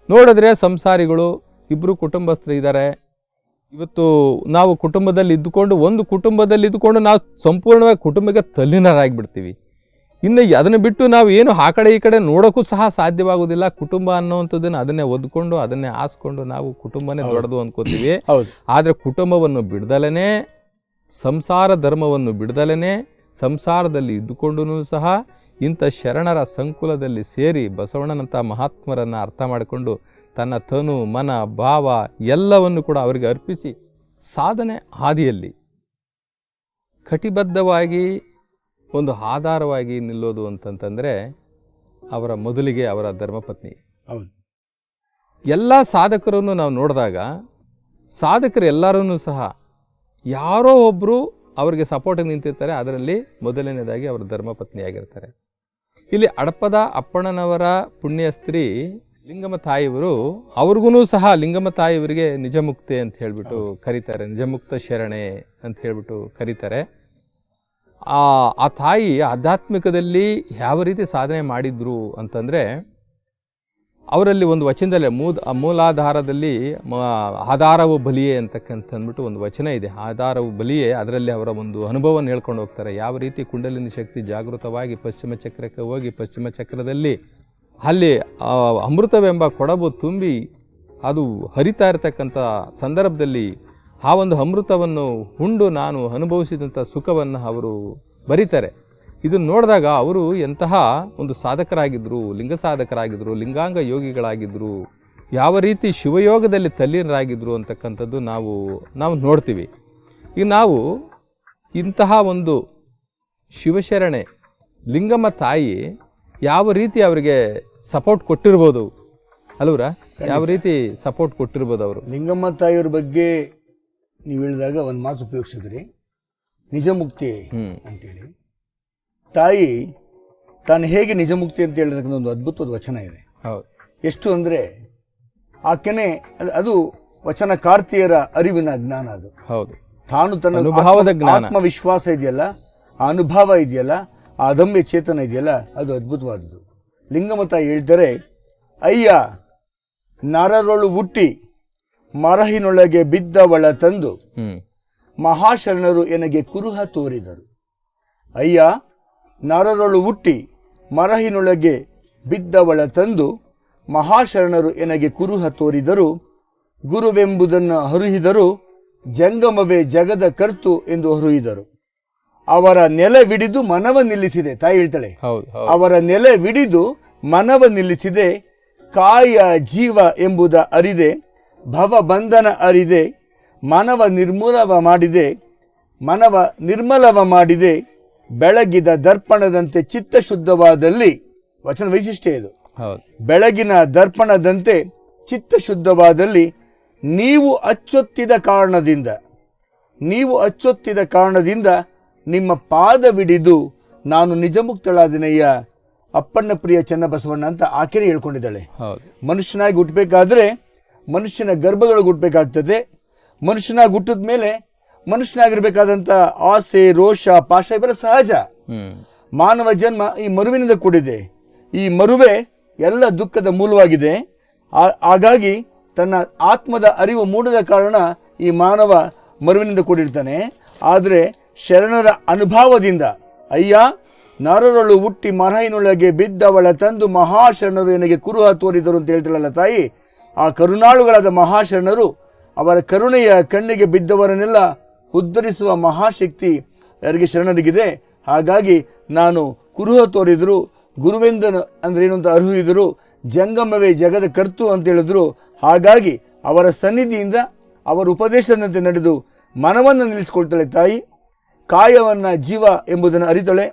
ನೋಡಿದ್ರೆ ಸಂಸಾರಿಗಳು ಇಬ್ಬರು ಕುಟುಂಬಸ್ಥರು ಇದ್ದಾರೆ. ಇವತ್ತು ನಾವು ಕುಟುಂಬದಲ್ಲಿ ಇದ್ದುಕೊಂಡು ಒಂದು ಕುಟುಂಬದಲ್ಲಿ ಇದ್ದುಕೊಂಡು ನಾವು ಸಂಪೂರ್ಣವಾಗಿ ಕುಟುಂಬಕ್ಕೆ ತಲ್ಲೀನರಾಗಿಬಿಡ್ತೀವಿ. ಇನ್ನು ಅದನ್ನು ಬಿಟ್ಟು ನಾವು ಏನು ಆ ಕಡೆ ಈ ಕಡೆ ನೋಡೋಕ್ಕೂ ಸಹ ಸಾಧ್ಯವಾಗುವುದಿಲ್ಲ. ಕುಟುಂಬ ಅನ್ನೋವಂಥದ್ದನ್ನು ಅದನ್ನೇ ಒದ್ಕೊಂಡು ಅದನ್ನೇ ಆಸ್ಕೊಂಡು ನಾವು ಕುಟುಂಬನೇ ದೊಡ್ಡದು ಅಂದ್ಕೋತೀವಿ ಆದರೆ ಕುಟುಂಬವನ್ನು ಬಿಡ್ದಲೇ ಸಂಸಾರ ಧರ್ಮವನ್ನು ಬಿಡ್ದಲೇ ಸಂಸಾರದಲ್ಲಿ ಇದ್ದುಕೊಂಡು ಸಹ ಇಂಥ ಶರಣರ ಸಂಕುಲದಲ್ಲಿ ಸೇರಿ ಬಸವಣ್ಣನಂಥ ಮಹಾತ್ಮರನ್ನು ಅರ್ಥ ಮಾಡಿಕೊಂಡು ತನ್ನ ತನು ಮನ ಭಾವ ಎಲ್ಲವನ್ನು ಕೂಡ ಅವರಿಗೆ ಅರ್ಪಿಸಿ ಸಾಧನೆ ಹಾದಿಯಲ್ಲಿ ಕಟಿಬದ್ಧವಾಗಿ ಒಂದು ಆಧಾರವಾಗಿ ನಿಲ್ಲೋದು ಅಂತಂತಂದರೆ ಅವರ ಮೊದಲಿಗೆ ಅವರ ಧರ್ಮಪತ್ನಿ. ಹೌದು. ಎಲ್ಲ ಸಾಧಕರನ್ನು ನಾವು ನೋಡಿದಾಗ ಸಾಧಕರು ಎಲ್ಲರೂ ಸಹ ಯಾರೋ ಒಬ್ಬರು ಅವರಿಗೆ ಸಪೋರ್ಟಿಗೆ ನಿಂತಿರ್ತಾರೆ ಅದರಲ್ಲಿ ಮೊದಲನೇದಾಗಿ ಅವರ ಧರ್ಮಪತ್ನಿಯಾಗಿರ್ತಾರೆ. ಇಲ್ಲಿ ಅಡಪದ ಅಪ್ಪಣ್ಣನವರ ಪುಣ್ಯ ಸ್ತ್ರೀ ಲಿಂಗಮ್ಮ ತಾಯಿಯವರು ಅವ್ರಿಗೂ ಸಹ ಲಿಂಗಮ್ಮ ತಾಯಿಯವರಿಗೆ ನಿಜಮುಕ್ತೆ ಅಂತ ಹೇಳ್ಬಿಟ್ಟು ಕರೀತಾರೆ ನಿಜಮುಕ್ತ ಶರಣೆ ಅಂತ ಹೇಳ್ಬಿಟ್ಟು ಕರೀತಾರೆ. ಆ ಆ ತಾಯಿ ಆಧ್ಯಾತ್ಮಿಕದಲ್ಲಿ ಯಾವ ರೀತಿ ಸಾಧನೆ ಮಾಡಿದ್ರು ಅಂತಂದರೆ, ಅವರಲ್ಲಿ ಒಂದು ವಚನದಲ್ಲೇ, ಮೂದ್, ಮೂಲಾಧಾರದಲ್ಲಿ, ಮ- ಆಧಾರವು ಬಲಿಯೇ ಅಂತಕ್ಕಂಥ ಅಂದ್ಬಿಟ್ಟು ಒಂದು ವಚನ ಇದೆ. ಆಧಾರವು ಬಲಿಯೇ, ಅದರಲ್ಲಿ ಅವರ ಒಂದು ಅನುಭವವನ್ನು ಹೇಳ್ಕೊಂಡು ಹೋಗ್ತಾರೆ. ಯಾವ ರೀತಿ ಕುಂಡಲಿನ ಶಕ್ತಿ ಜಾಗೃತವಾಗಿ ಪಶ್ಚಿಮ ಚಕ್ರಕ್ಕೆ ಹೋಗಿ, ಪಶ್ಚಿಮ ಚಕ್ರದಲ್ಲಿ ಅಲ್ಲಿ ಅಮೃತವೆಂಬ ಕೊಡಬು ತುಂಬಿ ಅದು ಹರಿತಾ ಇರತಕ್ಕಂಥ ಸಂದರ್ಭದಲ್ಲಿ ಆ ಒಂದು ಅಮೃತವನ್ನು ಹುಂಡು ನಾನು ಅನುಭವಿಸಿದಂಥ ಸುಖವನ್ನು ಅವರು ಬರೀತಾರೆ. ಇದನ್ನು ನೋಡಿದಾಗ ಅವರು ಎಂತಹ ಒಂದು ಸಾಧಕರಾಗಿದ್ದರು ಲಿಂಗ ಸಾಧಕರಾಗಿದ್ದರು ಲಿಂಗಾಂಗ ಯೋಗಿಗಳಾಗಿದ್ದರು ಯಾವ ರೀತಿ ಶಿವಯೋಗದಲ್ಲಿ ತಲ್ಲೀನರಾಗಿದ್ದರು ಅಂತಕ್ಕಂಥದ್ದು ನಾವು ನಾವು ನೋಡ್ತೀವಿ. ಈಗ ನಾವು ಇಂತಹ ಒಂದು ಶಿವಶರಣೆ ಲಿಂಗಮ್ಮ ತಾಯಿ ಯಾವ ರೀತಿ ಅವರಿಗೆ ಸಪೋರ್ಟ್ ಕೊಟ್ಟಿರ್ಬೋದು? ಅಲ್ವರ ಯಾವ ರೀತಿ ಸಪೋರ್ಟ್ ಕೊಟ್ಟಿರ್ಬೋದು ಅವರು? ಲಿಂಗಮ್ಮ ತಾಯಿಯವ್ರ ಬಗ್ಗೆ ನೀವು ಹೇಳಿದಾಗ ಒಂದು ಮಾತು ಉಪಯೋಗಿಸಿದ್ರಿ. ನಿಜಮುಕ್ತಿ ಮುಕ್ತಿ ಅಂತೇಳಿ. ತಾಯಿ ತಾನು ಹೇಗೆ ನಿಜಮುಕ್ತಿ ಅಂತ ಹೇಳಿದಕ್ಕಂಥ ಒಂದು ಅದ್ಭುತವಾದ ವಚನ ಇದೆ. ಎಷ್ಟು ಅಂದರೆ ಆಕೆನೆ ಅದು- ವಚನ ಕಾರ್ತಿಯರ ಅರಿವಿನ ಜ್ಞಾನ ಅದು. ಹೌದು. ತಾನು ತನ್ನ. ಆತ್ಮವಿಶ್ವಾಸ ಇದೆಯಲ್ಲ ಆ ಅನುಭವ ಇದೆಯಲ್ಲ ಆ ಅದಮ್ಯ ಚೇತನ ಇದೆಯಲ್ಲ ಅದು ಅದ್ಭುತವಾದದ್ದು. ಲಿಂಗಮತ ಹೇಳ್ತಾರೆ ಅಯ್ಯ ನರರೊಳು ಹುಟ್ಟಿ ಮರಹಿನೊಳಗೆ ಬಿದ್ದವಳ ತಂದು ಮಹಾಶರಣರು ಎನಗೆ ಕುರುಹ ತೋರಿದರು. ಅಯ್ಯ ನರರೊಳು ಹುಟ್ಟಿ ಮರಹಿನೊಳಗೆ ಬಿದ್ದವಳ ತಂದು ಮಹಾಶರಣರು ಎನಗೆ ಕುರುಹ ತೋರಿದರು. ಗುರುವೆಂಬುದನ್ನು ಹರುಹಿದರು ಜಂಗಮವೇ ಜಗದ ಕರ್ತು ಎಂದು ಹರುಹಿದರು ಅವರ ನೆಲವಿಡಿದು ಮನವ ನಿಲ್ಲಿಸಿದೆ ತಾಯಿ ಹೇಳ್ತಾಳೆ. ಅವರ ನೆಲೆ ವಿಡಿದು ಮನವ ನಿಲ್ಲಿಸಿದೆ ಕಾಯ ಜೀವ ಎಂಬುದ ಅರಿದೆ. ಭವ ಬಂಧನ ಅರಿದೆ ಮನವ ನಿರ್ಮೂಲವ ಮಾಡಿದೆ ಮನವ ನಿರ್ಮಲವ ಮಾಡಿದೆ ಬೆಳಗಿದ ದರ್ಪಣದಂತೆ ಚಿತ್ತ ಶುದ್ಧವಾದಲ್ಲಿ ವಚನ ವೈಶಿಷ್ಟ್ಯ ಇದು. ಬೆಳಗಿನ ದರ್ಪಣದಂತೆ ಚಿತ್ತ ಶುದ್ಧವಾದಲ್ಲಿ ನೀವು ಅಚ್ಚೊತ್ತಿದ ಕಾರಣದಿಂದ ನೀವು ಅಚ್ಚೊತ್ತಿದ ಕಾರಣದಿಂದ ನಿಮ್ಮ ಪಾದವಿಡಿದು ನಾನು ನಿಜಮುಕ್ತಳಾದಿನಯ್ಯ ಅಪ್ಪಣ್ಣ ಪ್ರಿಯ ಚನ್ನಬಸವಣ್ಣ ಅಂತ ಆಕೆರೆ ಹೇಳ್ಕೊಂಡಿದ್ದಾಳೆ. ಮನುಷ್ಯನಾಗಿ ಹುಟ್ಟಬೇಕಾದ್ರೆ ಮನುಷ್ಯನ ಗರ್ಭದೊಳಗೆ ಹುಟ್ಟಬೇಕಾಗ್ತದೆ ಮನುಷ್ಯನ ಹುಟ್ಟಿದ ಮೇಲೆ ಮನುಷ್ಯನಾಗಿರ್ಬೇಕಾದಂಥ ಆಸೆ ರೋಷ ಪಾಶ ಇವೆಲ್ಲ ಸಹಜ. ಮಾನವ ಜನ್ಮ ಈ ಮರುವಿನಿಂದ ಕೂಡಿದೆ. ಈ ಮರುವೆ ಎಲ್ಲ ದುಃಖದ ಮೂಲವಾಗಿದೆ. ಹಾಗಾಗಿ ತನ್ನ ಆತ್ಮದ ಅರಿವು ಮೂಡದ ಕಾರಣ ಈ ಮಾನವ ಮರುವಿನಿಂದ ಕೂಡಿರ್ತಾನೆ. ಆದರೆ ಶರಣರ ಅನುಭವದಿಂದ ಅಯ್ಯ ನರರಳು ಹುಟ್ಟಿ ಮರಹಿನೊಳಗೆ ಬಿದ್ದವಳ ತಂದು ಮಹಾಶರಣರು ನನಗೆ ಕುರುಹ ತೋರಿದರು ಅಂತ ಹೇಳ್ತಾಳಲ್ಲ ತಾಯಿ. ಆ ಕರುಣಾಳುಗಳಾದ ಮಹಾಶರಣರು ಅವರ ಕರುಣೆಯ ಕಣ್ಣಿಗೆ ಬಿದ್ದವರನ್ನೆಲ್ಲ ಉದ್ಧರಿಸುವ ಮಹಾಶಕ್ತಿ ಯಾರಿಗೆ ಶರಣರಿಗಿದೆ? ಹಾಗಾಗಿ ನಾನು ಕುರುಹ ತೋರಿದರು ಗುರುವೆಂದನು ಅಂದರೆ ಏನು ಅಂತ ಅರ್ಹಿದರು ಜಂಗಮವೇ ಜಗದ ಕರ್ತು ಅಂತ ಹೇಳಿದ್ರು. ಹಾಗಾಗಿ ಅವರ ಸನ್ನಿಧಿಯಿಂದ ಅವರ ಉಪದೇಶದಂತೆ ನಡೆದು ಮನವನ್ನು ನಿಲ್ಲಿಸಿಕೊಳ್ತಾಳೆ ತಾಯಿ. ಕಾಯವನ್ನು ಜೀವ ಎಂಬುದನ್ನು ಅರಿತಾಳೆ.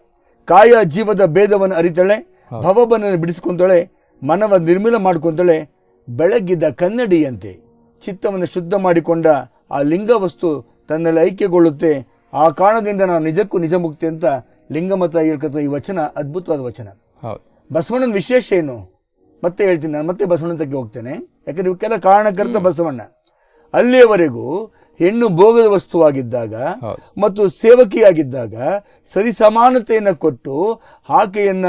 ಕಾಯ ಜೀವದ ಭೇದವನ್ನು ಅರಿತಾಳೆ. ಭವಬನ್ನು ಬಿಡಿಸ್ಕೊಂತಾಳೆ. ಮನವ ನಿರ್ಮೂಲ ಮಾಡ್ಕೊಂತಾಳೆ. ಬೆಳಗಿದ್ದ ಕನ್ನಡಿಯಂತೆ ಚಿತ್ತವನ್ನು ಶುದ್ಧ ಮಾಡಿಕೊಂಡ ಆ ಲಿಂಗ ವಸ್ತು ತನ್ನಲ್ಲಿ ಐಕ್ಯಗೊಳ್ಳುತ್ತೆ. ಆ ಕಾರಣದಿಂದ ನಾನು ನಿಜಕ್ಕೂ ನಿಜ ಮುಕ್ತಿ ಅಂತ ಲಿಂಗಮತ ಹೇಳ್ಕೊತ ಈ ವಚನ ಅದ್ಭುತವಾದ ವಚನ. ಬಸವಣ್ಣನ ವಿಶೇಷ ಏನು? ಮತ್ತೆ ಹೇಳ್ತೀನಿ ನಾನು ಮತ್ತೆ ಬಸವಣ್ಣನ ತಗ್ಗೆ ಹೋಗ್ತೇನೆ. ಯಾಕಂದ್ರೆ ಇವಕ್ಕೆಲ್ಲ ಕಾರಣಕರ್ತ ಬಸವಣ್ಣ. ಅಲ್ಲಿಯವರೆಗೂ ಹೆಣ್ಣು ಭೋಗದ ವಸ್ತುವಾಗಿದ್ದಾಗ ಮತ್ತು ಸೇವಕಿಯಾಗಿದ್ದಾಗ ಸರಿ ಸಮಾನತೆಯನ್ನು ಕೊಟ್ಟು ಆಕೆಯನ್ನ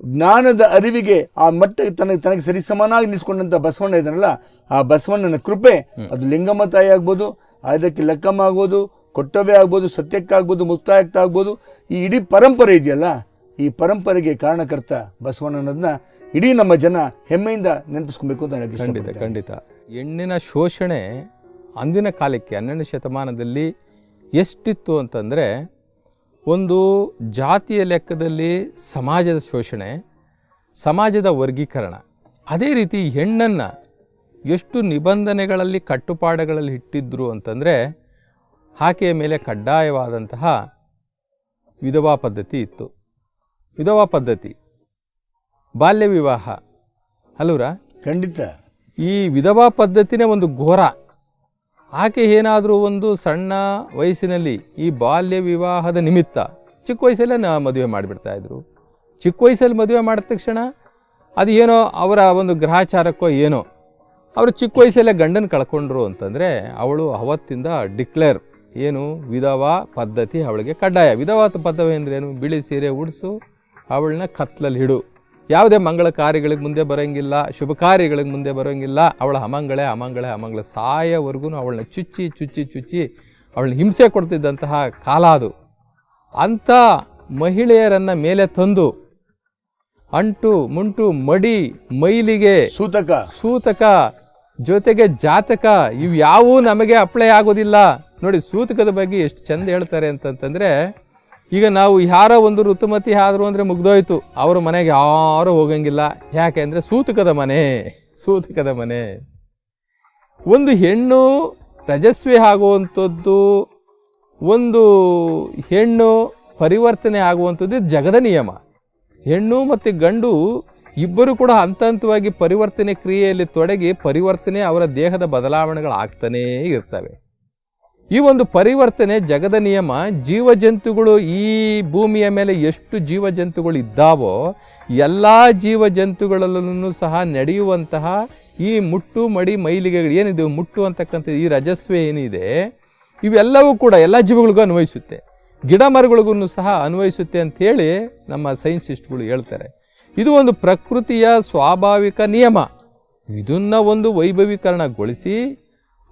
ಜ್ಞಾನದ ಅರಿವಿಗೆ ಆ ಮಟ್ಟಕ್ಕೆ ತನಗೆ ತನಗೆ ಸರಿ ಸಮನಾಗಿ ನಿಲ್ಸ್ಕೊಂಡಂತ ಬಸವಣ್ಣ ಇದನ್ನಲ್ಲ ಆ ಬಸವಣ್ಣನ ಕೃಪೆ ಅದು ಲಿಂಗಮ್ಮ ತಾಯಿ ಆಗ್ಬೋದು ಅದಕ್ಕೆ ಲೆಕ್ಕಮ್ಮ ಆಗ್ಬೋದು ಕೊಟ್ಟವೇ ಆಗ್ಬೋದು ಸತ್ಯಕ್ಕಾಗ್ಬೋದು ಮುಕ್ತಾಯಕ್ತ ಆಗ್ಬೋದು ಈ ಇಡೀ ಪರಂಪರೆ ಇದೆಯಲ್ಲ ಈ ಪರಂಪರೆಗೆ ಕಾರಣಕರ್ತ ಬಸವಣ್ಣನದನ್ನ ಇಡೀ ನಮ್ಮ ಜನ ಹೆಮ್ಮೆಯಿಂದ ನೆನಪಿಸ್ಕೊಬೇಕು ಅಂತ ನನಗೆ ಖಂಡಿತ ಖಂಡಿತ. ಹೆಣ್ಣಿನ ಶೋಷಣೆ ಅಂದಿನ ಕಾಲಕ್ಕೆ ಹನ್ನೆರಡನೇ ಶತಮಾನದಲ್ಲಿ ಎಷ್ಟಿತ್ತು ಅಂತಂದರೆ ಒಂದು ಜಾತಿಯ ಲೆಕ್ಕದಲ್ಲಿ ಸಮಾಜದ ಶೋಷಣೆ ಸಮಾಜದ ವರ್ಗೀಕರಣ. ಅದೇ ರೀತಿ ಹೆಣ್ಣನ್ನು ಎಷ್ಟು ನಿಬಂಧನೆಗಳಲ್ಲಿ ಕಟ್ಟುಪಾಡುಗಳಲ್ಲಿ ಇಟ್ಟಿದ್ದರು ಅಂತಂದರೆ ಆಕೆಯ ಮೇಲೆ ಕಡ್ಡಾಯವಾದಂತಹ ವಿಧವಾ ಪದ್ಧತಿ ಇತ್ತು. ವಿಧವಾ ಪದ್ಧತಿ ಬಾಲ್ಯ ವಿವಾಹ. ಅಲ್ಲೂರಾ? ಖಂಡಿತ. ಈ ವಿಧವಾ ಪದ್ಧತಿನೇ ಒಂದು ಘೋರ. ಆಕೆ ಏನಾದರೂ ಒಂದು ಸಣ್ಣ ವಯಸ್ಸಿನಲ್ಲಿ ಈ ಬಾಲ್ಯ ವಿವಾಹದ ನಿಮಿತ್ತ ಚಿಕ್ಕ ವಯಸ್ಸಲ್ಲೇ ನಾ ಮದುವೆ ಮಾಡಿಬಿಡ್ತಾ ಇದ್ರು. ಚಿಕ್ಕ ವಯಸ್ಸಲ್ಲಿ ಮದುವೆ ಮಾಡಿದ ತಕ್ಷಣ ಅದು ಏನೋ ಅವರ ಒಂದು ಗ್ರಹಾಚಾರಕ್ಕೋ ಏನೋ, ಅವರು ಚಿಕ್ಕ ವಯಸ್ಸಲ್ಲೇ ಗಂಡನ ಕಳ್ಕೊಂಡ್ರು ಅಂತಂದರೆ ಅವಳು ಅವತ್ತಿಂದ ಡಿಕ್ಲೇರ್ ಏನು ವಿಧವಾ ಪದ್ಧತಿ ಅವಳಿಗೆ ಕಡ್ಡಾಯ. ವಿಧವಾ ಪದ್ಧತಿ ಅಂದ್ರೇನು ಬಿಳಿ ಸೀರೆ ಉಡಿಸು, ಅವಳನ್ನ ಕತ್ಲಲ್ಲಿ ಹಿಡು. ಯಾವುದೇ ಮಂಗಳ ಕಾರ್ಯಗಳಿಗೆ ಮುಂದೆ ಬರೋಂಗಿಲ್ಲ ಶುಭ ಕಾರ್ಯಗಳಿಗೆ ಮುಂದೆ ಬರೋಂಗಿಲ್ಲ. ಅವಳ ಅಮಂಗಳೇ ಅಮಂಗಳೇ ಅಮಂಗಳ ಸಾಯವರೆಗೂ ಅವಳನ್ನ ಚುಚ್ಚಿ ಚುಚ್ಚಿ ಚುಚ್ಚಿ ಅವಳನ್ನ ಹಿಂಸೆ ಕೊಡ್ತಿದ್ದಂತಹ ಕಾಲ ಅದು. ಅಂಥ ಮಹಿಳೆಯರನ್ನು ಮೇಲೆ ತಂದು ಅಂಟು ಮುಂಟು ಮಡಿ ಮೈಲಿಗೆ ಸೂತಕ. ಸೂತಕ ಜೊತೆಗೆ ಜಾತಕ ಇವು ಯಾವೂ ನಮಗೆ ಅಪ್ಲೈ ಆಗೋದಿಲ್ಲ. ನೋಡಿ ಸೂತಕದ ಬಗ್ಗೆ ಎಷ್ಟು ಚೆಂದ ಹೇಳ್ತಾರೆ ಅಂತಂತಂದ್ರೆ ಈಗ ನಾವು ಯಾರೋ ಒಂದು ಋತುಮತಿ ಆದರು ಅಂದರೆ ಮುಗ್ದೋಯ್ತು. ಅವರ ಮನೆಗೆ ಯಾರೂ ಹೋಗಂಗಿಲ್ಲ. ಯಾಕೆ ಅಂದರೆ ಸೂತಕದ ಮನೆ ಸೂತಕದ ಮನೆ. ಒಂದು ಹೆಣ್ಣು ತಜಸ್ವಿ ಆಗುವಂಥದ್ದು, ಒಂದು ಹೆಣ್ಣು ಪರಿವರ್ತನೆ ಆಗುವಂಥದ್ದು ಜಗದ ನಿಯಮ. ಹೆಣ್ಣು ಮತ್ತು ಗಂಡು ಇಬ್ಬರು ಕೂಡ ಹಂತ ಹಂತವಾಗಿ ಪರಿವರ್ತನೆ ಕ್ರಿಯೆಯಲ್ಲಿ ತೊಡಗಿ ಪರಿವರ್ತನೆ ಅವರ ದೇಹದ ಬದಲಾವಣೆಗಳು ಆಗ್ತಾನೇ ಇರ್ತವೆ. ಈ ಒಂದು ಪರಿವರ್ತನೆ ಜಗದ ನಿಯಮ, ಜೀವಜಂತುಗಳು ಈ ಭೂಮಿಯ ಮೇಲೆ ಎಷ್ಟು ಜೀವಜಂತುಗಳು ಇದ್ದಾವೋ ಎಲ್ಲ ಜೀವಜಂತುಗಳಲ್ಲೂ ಸಹ ನಡೆಯುವಂತಹ ಈ ಮುಟ್ಟು ಮಡಿ ಮೈಲಿಗೆಗಳು ಏನಿದೆ, ಮುಟ್ಟು ಅಂತಕ್ಕಂಥ ಈ ರಜಸ್ವೆ ಏನಿದೆ, ಇವೆಲ್ಲವೂ ಕೂಡ ಎಲ್ಲ ಜೀವಿಗಳಿಗೂ ಅನ್ವಯಿಸುತ್ತೆ. ಗಿಡ ಮರಗಳಿಗೂ ಸಹ ಅನ್ವಯಿಸುತ್ತೆ ಅಂಥೇಳಿ ನಮ್ಮ ಸೈನ್ಸಿಸ್ಟ್ಗಳು ಹೇಳ್ತಾರೆ. ಇದು ಒಂದು ಪ್ರಕೃತಿಯ ಸ್ವಾಭಾವಿಕ ನಿಯಮ. ಇದನ್ನ ಒಂದು ವೈಭವೀಕರಣಗೊಳಿಸಿ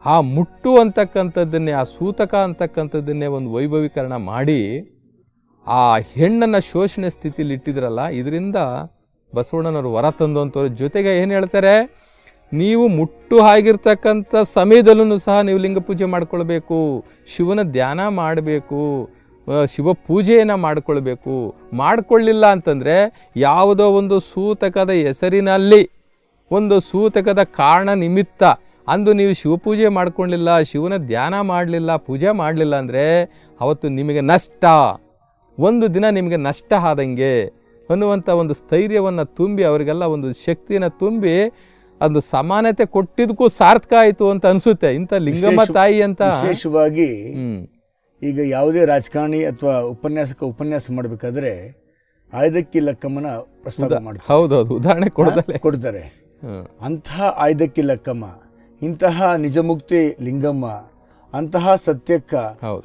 ಆ ಮುಟ್ಟು ಅಂತಕ್ಕಂಥದ್ದನ್ನೇ, ಆ ಸೂತಕ ಅಂತಕ್ಕಂಥದ್ದನ್ನೇ ಒಂದು ವೈಭವೀಕರಣ ಮಾಡಿ ಆ ಹೆಣ್ಣನ್ನು ಶೋಷಣೆ ಸ್ಥಿತಿಯಲ್ಲಿ ಇಟ್ಟಿದ್ರಲ್ಲ, ಇದರಿಂದ ಬಸವಣ್ಣನವರು ವರ ಅಂತವ್ರ ಜೊತೆಗೆ ಏನು ಹೇಳ್ತಾರೆ? ನೀವು ಮುಟ್ಟು ಆಗಿರ್ತಕ್ಕಂಥ ಸಮಯದಲ್ಲೂ ಸಹ ನೀವು ಲಿಂಗ ಪೂಜೆ ಮಾಡಿಕೊಳ್ಬೇಕು, ಶಿವನ ಧ್ಯಾನ ಮಾಡಬೇಕು ಶಿವ ಪೂಜೆಯನ್ನು ಮಾಡಿಕೊಳ್ಬೇಕು. ಮಾಡಿಕೊಳ್ಳಿಲ್ಲ ಅಂತಂದರೆ ಯಾವುದೋ ಒಂದು ಸೂತಕದ ಹೆಸರಿನಲ್ಲಿ, ಒಂದು ಸೂತಕದ ಕಾರಣ ನಿಮಿತ್ತ ಅಂದು ನೀವು ಶಿವಪೂಜೆ ಮಾಡ್ಕೊಳ್ಳಿಲ್ಲ ಶಿವನ ಧ್ಯಾನ ಮಾಡಲಿಲ್ಲ ಪೂಜೆ ಮಾಡಲಿಲ್ಲ ಅಂದರೆ ಅವತ್ತು ನಿಮಗೆ ನಷ್ಟ. ಒಂದು ದಿನ ನಿಮಗೆ ನಷ್ಟ ಆದಂಗೆ ಅನ್ನುವಂಥ ಒಂದು ಸ್ಥೈರ್ಯವನ್ನು ತುಂಬಿ ಅವರಿಗೆಲ್ಲ ಒಂದು ಶಕ್ತಿಯನ್ನು ತುಂಬಿ ಅದು ಸಮಾನತೆ ಕೊಟ್ಟಿದ್ದಕ್ಕೂ ಸಾರ್ಥಕ ಆಯಿತು ಅಂತ ಅನಿಸುತ್ತೆ. ಇಂಥ ಲಿಂಗಮ್ಮ ತಾಯಿ ಅಂತ ವಿಶೇಷವಾಗಿ ಈಗ ಯಾವುದೇ ರಾಜಕಾರಣಿ ಅಥವಾ ಉಪನ್ಯಾಸಕ ಉಪನ್ಯಾಸ ಮಾಡಬೇಕಾದ್ರೆ ಆಯ್ದಕ್ಕಿ ಲಕ್ಕಮ್ಮನ ಪ್ರಸ್ತಾಪ ಮಾಡ್ತಾರೆ. ಹೌದೌದು ಉದಾಹರಣೆ ಕೊಡದಲ್ಲೇ ಕೊಡ್ತಾರೆ. ಅಂಥ ಅಂತಹ ಆಯ್ದಕ್ಕಿ ಲಕ್ಕಮ್ಮ ಇಂತಹ ನಿಜಮುಕ್ತಿ ಲಿಂಗಮ್ಮ ಅಂತಹ ಸತ್ಯಕ್ಕ.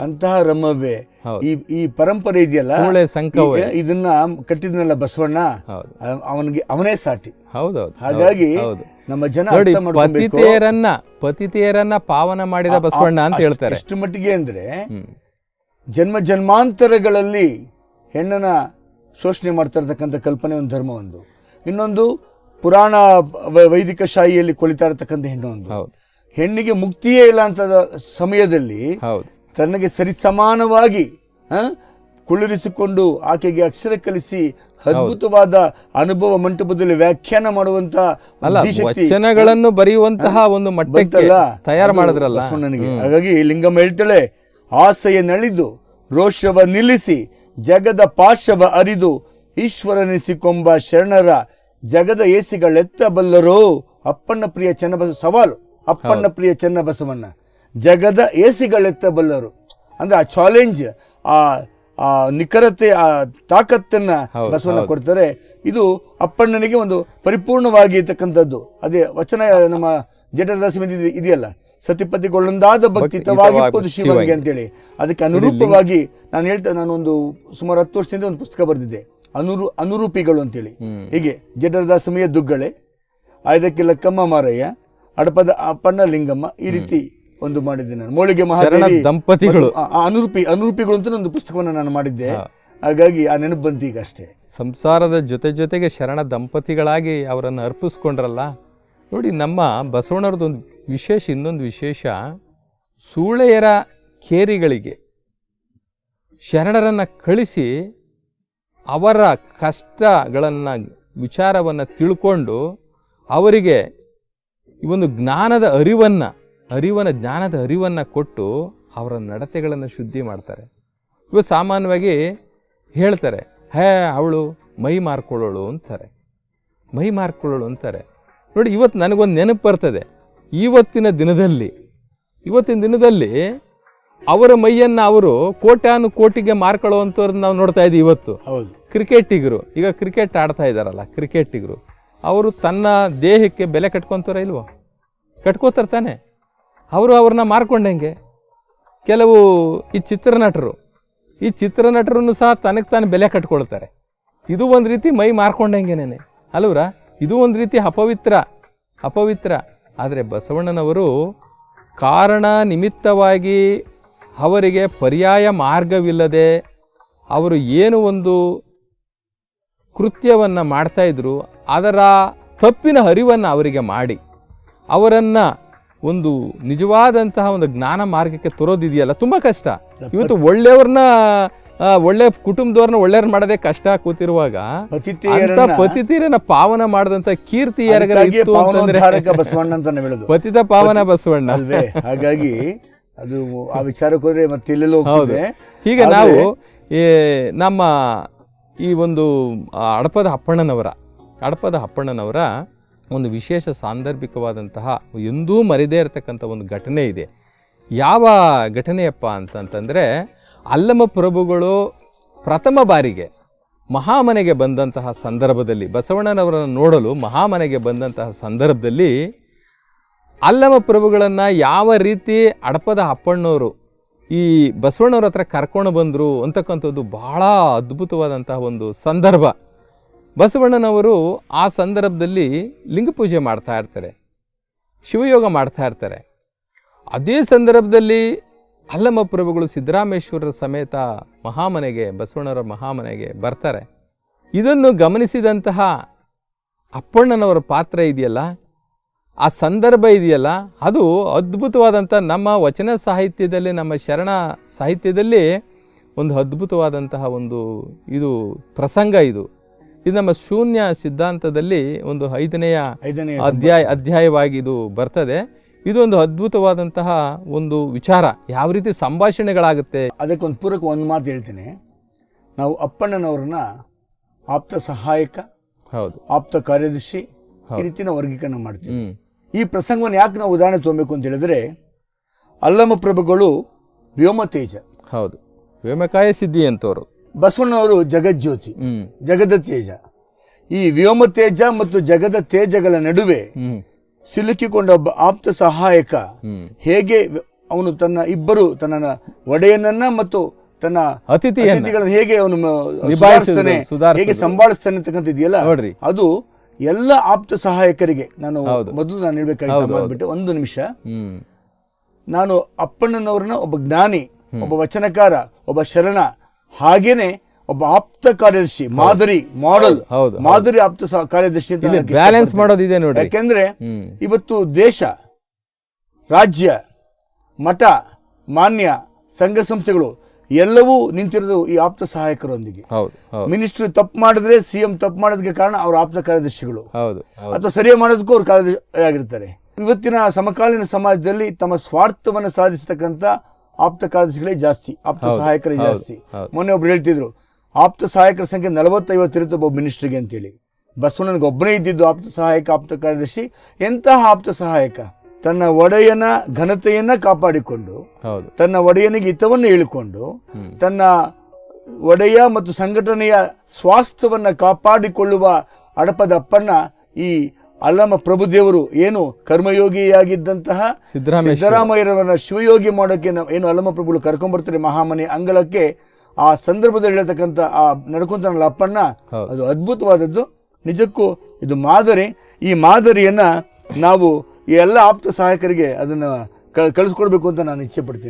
ಅಂತಹ ರಮ್ಮವ್ವೆ ಹೌದು. ಈ ಈ ಪರಂಪರೆ ಇದೆಯಲ್ಲ? ಇದನ್ನ ಕಟ್ಟಿದ್ನಲ್ಲ ಬಸವಣ್ಣ? ಅವನಿಗೆ ಅವನೇ ಸಾಟಿ. ಹೌದೌದು ಹಾಗಾಗಿ ನಮ್ಮ ಜನ ಪತಿತೆಯರನ್ನ ಪತಿತೆಯರನ್ನ ಪಾವನ ಮಾಡಿದ ಬಸವಣ್ಣ ಅಂತ ಹೇಳ್ತಾರೆ. ಎಷ್ಟು ಮಟ್ಟಿಗೆ ಅಂದ್ರೆ ಜನ್ಮ ಜನ್ಮಾಂತರಗಳಲ್ಲಿ ಹೆಣ್ಣನ ಶೋಷಣೆ ಮಾಡ್ತಾ ಇರತಕ್ಕಂಥ ಕಲ್ಪನೆ ಒಂದು ಧರ್ಮ ಒಂದು. ಇನ್ನೊಂದು ಪುರಾಣ ವೈದಿಕ ಶಾಹಿಯಲ್ಲಿ ಕೊಲಿತಾ ಇರತಕ್ಕಂಥ ಹೆಣ್ಣು ಒಂದು ಹೆಣ್ಣಿಗೆ ಮುಕ್ತಿಯೇ ಇಲ್ಲ ಅಂತ ಸಮಯದಲ್ಲಿ ತನಗೆ ಸರಿಸಮಾನವಾಗಿ ಕುಳ್ಳಿರಿಸಿಕೊಂಡು ಆಕೆಗೆ ಅಕ್ಷರ ಕಲಿಸಿ ಅದ್ಭುತವಾದ ಅನುಭವ ಮಂಟಪದಲ್ಲಿ ವ್ಯಾಖ್ಯಾನ ಮಾಡುವಂತ ಅಲ್ಲ ಬುದ್ಧಿಶಕ್ತಿ ವಚನಗಳನ್ನು ಬರೆಯುವಂತಹ ಒಂದು ಮಟ್ಟಕ್ಕೆ ತಯಾರು ಮಾಡಿದ್ರಲ್ಲ? ನನಗೆ ಹಾಗಾಗಿ ಲಿಂಗಮ್ಮ ಹೇಳ್ತಾಳೆ ಆಸೆಯ ನಳಿದು ರೋಷವ ನಿಲ್ಲಿಸಿ ಜಗದ ಪಾಶವ ಅರಿದು ಈಶ್ವರನಿಸಿಕೊಂಬ ಶರಣರ ಜಗದ ಏಸಿಗಳೆತ್ತಬಲ್ಲರೋ? ಅಪ್ಪಣ್ಣ ಪ್ರಿಯ ಚೆನ್ನಬಸವ ಸವಾಲು. ಅಪ್ಪಣ್ಣ ಪ್ರಿಯ ಚೆನ್ನ ಬಸವಣ್ಣ ಜಗದ ಏಸಿಗಳೆತ್ತಬಲ್ಲರು. ಅಂದ್ರೆ ಆ ಚಾಲೆಂಜ್ ಆ ಆ ನಿಖರತೆ ಆ ತಾಕತ್ತನ್ನ ಬಸವಣ್ಣ ಕೊಡ್ತಾರೆ. ಇದು ಅಪ್ಪಣ್ಣನಿಗೆ ಒಂದು ಪರಿಪೂರ್ಣವಾಗಿ ಇರ್ತಕ್ಕಂಥದ್ದು ಅದೇ ವಚನ ನಮ್ಮ ಜಟದಾಸ ಇದೆಯಲ್ಲ? ಸತಿಪತಿಗಳೊಂದಾದ ಭಕ್ತಿ ಅಂತ ಶಿವಂಗೆ ಅಂತೇಳಿ. ಅದಕ್ಕೆ ಅನುರೂಪವಾಗಿ ನಾನು ಹೇಳ್ತಾ ನಾನು ಒಂದು ಸುಮಾರು ಹತ್ತು ವರ್ಷದಿಂದ ಒಂದು ಪುಸ್ತಕ ಬರೆದಿದ್ದೆ. ಅನುರು ಅನುರೂಪಿಗಳು ಅಂತೇಳಿ. ಹೀಗೆ ಜಠರದಾಸಮಿಯ ದುಗ್ಗಳೆ ಆಯ್ದಕ್ಕೆ ಲಕ್ಕಮ್ಮ ಮಾರಯ್ಯ ಅಡಪದ ಅಪ್ಪಣ್ಣ ಲಿಂಗಮ್ಮ ಈ ರೀತಿ ಒಂದು ಮಾಡಿದ್ದೆ ನಾನು. ಮೋಳಿಗೆ ಮಹಾದೇವಿ ದಂಪತಿಗಳು. ಅನುರೂಪಿ ಅನುರೂಪಿಗಳು ಅಂತ ಒಂದು ಪುಸ್ತಕವನ್ನು ನಾನು ಮಾಡಿದ್ದೆ. ಹಾಗಾಗಿ ಆ ನೆನಪು ಬಂತು ಈಗ ಅಷ್ಟೇ. ಸಂಸಾರದ ಜೊತೆ ಜೊತೆಗೆ ಶರಣ ದಂಪತಿಗಳಾಗಿ ಅವರನ್ನು ಅರ್ಪಿಸ್ಕೊಂಡ್ರಲ್ಲ. ನೋಡಿ ನಮ್ಮ ಬಸವಣ್ಣವ್ರದ್ದೊಂದು ವಿಶೇಷ ಇನ್ನೊಂದು ವಿಶೇಷ. ಸೂಳೆಯರ ಕೇರಿಗಳಿಗೆ ಶರಣರನ್ನು ಕಳಿಸಿ ಅವರ ಕಷ್ಟಗಳನ್ನು, ವಿಚಾರವನ್ನು ತಿಳ್ಕೊಂಡು ಅವರಿಗೆ ಈ ಒಂದು ಜ್ಞಾನದ ಅರಿವನ್ನು, ಅರಿವನ, ಜ್ಞಾನದ ಅರಿವನ್ನು ಕೊಟ್ಟು ಅವರ ನಡತೆಗಳನ್ನು ಶುದ್ಧಿ ಮಾಡ್ತಾರೆ. ಇವು ಸಾಮಾನ್ಯವಾಗಿ ಹೇಳ್ತಾರೆ, ಹೇ ಅವಳು ಮೈ ಮಾರ್ಕೊಳ್ಳೋಳು ಅಂತಾರೆ. ಮೈ ಮಾರ್ಕೊಳ್ಳೋಳು ಅಂತಾರೆ. ನೋಡಿ, ಇವತ್ತು ನನಗೊಂದು ನೆನಪು ಬರ್ತದೆ. ಇವತ್ತಿನ ದಿನದಲ್ಲಿ ಇವತ್ತಿನ ದಿನದಲ್ಲಿ ಅವರ ಮೈಯನ್ನು ಅವರು ಕೋಟ್ಯಾನು ಕೋಟಿಗೆ ಮಾರ್ಕೊಳ್ಳುವಂಥವ್ರನ್ನ ನಾವು ನೋಡ್ತಾ ಇದ್ದೀವಿ ಇವತ್ತು. ಹೌದು. ಕ್ರಿಕೆಟಿಗರು ಈಗ ಕ್ರಿಕೆಟ್ ಆಡ್ತಾ ಇದ್ದಾರಲ್ಲ ಕ್ರಿಕೆಟಿಗರು ಅವರು ತನ್ನ ದೇಹಕ್ಕೆ ಬೆಲೆ ಕಟ್ಕೊತಾರ ಇಲ್ವೋ? ಕಟ್ಕೋತಾರೆ ತಾನೆ. ಅವರು ಅವ್ರನ್ನ ಮಾರ್ಕೊಂಡಂಗೆ ಕೆಲವು ಈ ಚಿತ್ರನಟರು, ಈ ಚಿತ್ರನಟರನ್ನು ಸಹ ತನಗೆ ತಾನು ಬೆಲೆ ಕಟ್ಕೊಳ್ತಾರೆ. ಇದು ಒಂದು ರೀತಿ ಮೈ ಮಾರ್ಕೊಂಡಂಗೆನೇ ಅಲ್ವರ ಇದು ಒಂದು ರೀತಿ ಅಪವಿತ್ರ ಅಪವಿತ್ರ. ಆದರೆ ಬಸವಣ್ಣನವರು ಕಾರಣ ನಿಮಿತ್ತವಾಗಿ ಅವರಿಗೆ ಪರ್ಯಾಯ ಮಾರ್ಗವಿಲ್ಲದೆ ಅವರು ಏನು ಒಂದು ಕೃತ್ಯವನ್ನು ಮಾಡ್ತಾ ಇದ್ರು ಅದರ ತಪ್ಪಿನ ಅರಿವನ್ನು ಅವರಿಗೆ ಮಾಡಿ. ಅವರನ್ನು ಒಂದು ನಿಜವಾದಂತಹ ಒಂದು ಜ್ಞಾನ ಮಾರ್ಗಕ್ಕೆ ತರೋದಿದೆಯಲ್ಲ ತುಂಬ ಕಷ್ಟ. ಇವತ್ತು ಒಳ್ಳೆಯವ್ರನ್ನ ಒಳ್ಳೆ ಕುಟುಂಬದವ್ರನ್ನ ಒಳ್ಳೆಯವ್ರ ಮಾಡೋದೇ ಕಷ್ಟ ಕೂತಿರುವಾಗ ಪತಿತೀರನ ಪಾವನ ಮಾಡಿದಂತ ಕೀರ್ತಿ ಯಾರಿಗಾರ ಇತ್ತು ಅಂತಂದ್ರೆ ಪಾವನೋದ್ಧಾರಕ ಬಸವಣ್ಣ ಅಂತ ಹೇಳೋದು. ಪತಿತ ಪಾವನ ಬಸವಣ್ಣ. ಅಲ್ವೇ? ಹಾಗಾಗಿ ಅದು ಆ ವಿಚಾರಕ್ಕೆ ಹೋದ್ರೆ ಮತ್ತೆ ಹೌದು. ಹೀಗೆ ನಾವು ನಮ್ಮ ಈ ಒಂದು ಅಡಪದ ಅಪ್ಪಣ್ಣನವರ ಅಡಪದ ಅಪ್ಪಣ್ಣನವರ ಒಂದು ವಿಶೇಷ ಸಾಂದರ್ಭಿಕವಾದಂತಹ, ಎಂದೂ ಮರೆದೇ ಇರತಕ್ಕಂಥ ಒಂದು ಘಟನೆ ಇದೆ. ಯಾವ ಘಟನೆಯಪ್ಪ ಅಂತಂತಂದರೆ ಅಲ್ಲಮ ಪ್ರಭುಗಳು ಪ್ರಥಮ ಬಾರಿಗೆ ಮಹಾಮನೆಗೆ ಬಂದಂತಹ ಸಂದರ್ಭದಲ್ಲಿ, ಬಸವಣ್ಣನವರನ್ನು ನೋಡಲು ಮಹಾಮನೆಗೆ ಬಂದಂತಹ ಸಂದರ್ಭದಲ್ಲಿ ಅಲ್ಲಮ ಪ್ರಭುಗಳನ್ನು ಯಾವ ರೀತಿ ಅಡಪದ ಅಪ್ಪಣ್ಣವರು ಈ ಬಸವಣ್ಣವ್ರ ಹತ್ರ ಕರ್ಕೊಂಡು ಬಂದರು ಅಂತಕ್ಕಂಥದ್ದು ಬಹಳ ಅದ್ಭುತವಾದಂತಹ ಒಂದು ಸಂದರ್ಭ. ಬಸವಣ್ಣನವರು ಆ ಸಂದರ್ಭದಲ್ಲಿ ಲಿಂಗ ಪೂಜೆ ಮಾಡ್ತಾ ಇರ್ತಾರೆ, ಶಿವಯೋಗ ಮಾಡ್ತಾ ಇರ್ತಾರೆ. ಅದೇ ಸಂದರ್ಭದಲ್ಲಿ ಅಲ್ಲಮ್ಮ ಪ್ರಭುಗಳು ಸಿದ್ದರಾಮೇಶ್ವರರ ಸಮೇತ ಮಹಾಮನೆಗೆ ಬಸವಣ್ಣರ ಮಹಾಮನೆಗೆ ಬರ್ತಾರೆ. ಇದನ್ನು ಗಮನಿಸಿದಂತಹ ಅಪ್ಪಣ್ಣನವರ ಪಾತ್ರ ಇದೆಯಲ್ಲ? ಆ ಸಂದರ್ಭ ಇದೆಯಲ್ಲ ಅದು ಅದ್ಭುತವಾದಂಥ ನಮ್ಮ ವಚನ ಸಾಹಿತ್ಯದಲ್ಲಿ ನಮ್ಮ ಶರಣ ಸಾಹಿತ್ಯದಲ್ಲಿ ಒಂದು ಅದ್ಭುತವಾದಂತಹ ಒಂದು ಇದು ಪ್ರಸಂಗ ಇದು. ಇದು ನಮ್ಮ ಶೂನ್ಯ ಸಿದ್ಧಾಂತದಲ್ಲಿ ಒಂದು ಐದನೆಯ ಐದನೇ ಅಧ್ಯಾಯ ಅಧ್ಯಾಯವಾಗಿ ಇದು ಬರ್ತದೆ. ಇದು ಒಂದು ಅದ್ಭುತವಾದಂತಹ ಒಂದು ವಿಚಾರ. ಯಾವ ರೀತಿ ಸಂಭಾಷಣೆಗಳಾಗುತ್ತೆ? ಅದಕ್ಕೊಂದು ಪೂರಕ ಒಂದು ಮಾತು ಹೇಳ್ತೀನಿ. ನಾವು ಅಪ್ಪಣ್ಣನವ್ರನ್ನ ಆಪ್ತ ಸಹಾಯಕ ಹೌದು. ಆಪ್ತ ಕಾರ್ಯದರ್ಶಿ ಈ ರೀತಿನ ವರ್ಗೀಕರಣ ಮಾಡ್ತೀವಿ. ಈ ಪ್ರಸಂಗವನ್ನು ಯಾಕೆ ನಾವು ಉದಾಹರಣೆ ತಗೋಬೇಕು ಅಂತ ಹೇಳಿದ್ರೆ ಅಲ್ಲಮ ಪ್ರಭುಗಳು ವ್ಯೋಮತೇಜ ಹೌದು. ವ್ಯೋಮಕಾಯ ಸಿದ್ಧಿ ಅಂತವರು. ಬಸವಣ್ಣನವರು ಜಗಜ್ಯೋತಿ ಜಗದ ತೇಜ. ಈ ವ್ಯೋಮ ತೇಜ ಮತ್ತು ಜಗದ ತೇಜಗಳ ನಡುವೆ ಸಿಲುಕಿಕೊಂಡ ಒಬ್ಬ ಆಪ್ತ ಸಹಾಯಕ ಹೇಗೆ ಅವನು ತನ್ನ ಇಬ್ಬರು ತನ್ನ ಒಡೆಯನನ್ನ ಮತ್ತು ತನ್ನ ಅತಿಥಿ ಅತಿಥಿಗಳನ್ನು ಹೇಗೆ ಅವನು ಸುಧಾರಿಸ್ತಾನೆ ಹೇಗೆ ಸಂಭಾಳಿಸ್ತಾನೆ ಅಂತಕ್ಕಂಥ ಇದೆಯಲ್ಲ? ಅದು ಎಲ್ಲ ಆಪ್ತ ಸಹಾಯಕರಿಗೆ ನಾನು ಮೊದಲು ನಾನು ಹೇಳ್ಬೇಕಾಗಿತ್ತು ಒಂದು ನಿಮಿಷ. ನಾನು ಅಪ್ಪಣ್ಣನವ್ರನ್ನ ಒಬ್ಬ ಜ್ಞಾನಿ ಒಬ್ಬ ವಚನಕಾರ ಒಬ್ಬ ಶರಣ ಹಾಗೇನೆ ಒಬ್ಬ ಆಪ್ತ ಕಾರ್ಯದರ್ಶಿ ಮಾದರಿ ಮಾಡೆಲ್ ಮಾದರಿ ಆಪ್ತ ಕಾರ್ಯದರ್ಶಿ ಅಂತ ಬ್ಯಾಲೆನ್ಸ್ ಮಾಡೋದಿದೆ ನೋಡಿ ಯಾಕೆಂದ್ರೆ ಇವತ್ತು ದೇಶ ರಾಜ್ಯ ಮಠ ಮಾನ್ಯ ಸಂಘ ಸಂಸ್ಥೆಗಳು ಎಲ್ಲವೂ ನಿಂತಿರೋದು ಈ ಆಪ್ತ ಸಹಾಯಕರೊಂದಿಗೆ. ಮಿನಿಸ್ಟ್ರಿ ತಪ್ಪು ಮಾಡಿದ್ರೆ ಸಿಎಂ ತಪ್ಪು ಮಾಡೋದಕ್ಕೆ ಕಾರಣ ಅವ್ರ ಆಪ್ತ ಕಾರ್ಯದರ್ಶಿಗಳು. ಅಥವಾ ಸರಿ ಮಾಡೋದಕ್ಕೂ ಅವ್ರ ಕಾರ್ಯದರ್ಶಿ ಆಗಿರ್ತಾರೆ ಇವತ್ತಿನ ಸಮಕಾಲೀನ ಸಮಾಜದಲ್ಲಿ ತಮ್ಮ ಸ್ವಾರ್ಥವನ್ನು ಸಾಧಿಸತಕ್ಕಂಥ ಆಪ್ತ ಕಾರ್ಯದರ್ಶಿಗಳೇ ಜಾಸ್ತಿ ಆಪ್ತ ಸಹಾಯಕರೇ ಜಾಸ್ತಿ. ಮೊನ್ನೆ ಒಬ್ರು ಹೇಳ್ತಿದ್ರು ಆಪ್ತ ಸಹಾಯಕರ ಸಂಖ್ಯೆ ನಲವತ್ತೈವತ್ತು ಇರುತ್ತೆ ಒಬ್ಬ ಮಿನಿಸ್ಟ್ರಿಗೆ ಅಂತೇಳಿ. ಬಸವಣ್ಣನಿಗೆ ಒಬ್ಬನೇ ಇದ್ದಿದ್ದು ಆಪ್ತ ಸಹಾಯಕ ಆಪ್ತ ಕಾರ್ಯದರ್ಶಿ ಎಂತಹ ಆಪ್ತ ಸಹಾಯಕ? ತನ್ನ ಒಡೆಯನ ಘನತೆಯನ್ನ ಕಾಪಾಡಿಕೊಂಡು ತನ್ನ ಒಡೆಯನಿಗೆ ಹಿತವನ್ನು ಹೇಳಿಕೊಂಡು ತನ್ನ ಒಡೆಯ ಮತ್ತು ಸಂಘಟನೆಯ ಸ್ವಾಸ್ಥ್ಯವನ್ನ ಕಾಪಾಡಿಕೊಳ್ಳುವ ಅಡಪದ ಅಪ್ಪಣ್ಣ ಈ ಅಲ್ಲಮ ಪ್ರಭುದೇವರು ಏನು ಕರ್ಮಯೋಗಿಯಾಗಿದ್ದಂತಹ ಸಿದ್ದರಾಮಯ್ಯರವರನ್ನ ಸಿದ್ದರಾಮಯ್ಯರವರ ಶಿವಯೋಗಿ ಮಾಡೋಕೆ ಏನು ಅಲ್ಲಮ ಪ್ರಭುಗಳು ಕರ್ಕೊಂಡ್ಬರ್ತಾರೆ ಮಹಾಮನೆ ಅಂಗಳಕ್ಕೆ ಆ ಸಂದರ್ಭದಲ್ಲಿ ಹೇಳ್ತಕ್ಕಂಥ ಆ ನಡ್ಕೊಂತಾನಲ್ಲ ಅಪ್ಪಣ್ಣ ಅದು ಅದ್ಭುತವಾದದ್ದು. ನಿಜಕ್ಕೂ ಇದು ಮಾದರಿ. ಈ ಮಾದರಿಯನ್ನ ನಾವು ಈ ಎಲ್ಲ ಆಪ್ತ ಸಹಾಯಕರಿಗೆ ಅದನ್ನ ಕಳಿಸ್ಕೊಡ್ಬೇಕು ಅಂತ ನಾನು ಇಚ್ಛೆ ಪಡ್ತೀನಿ.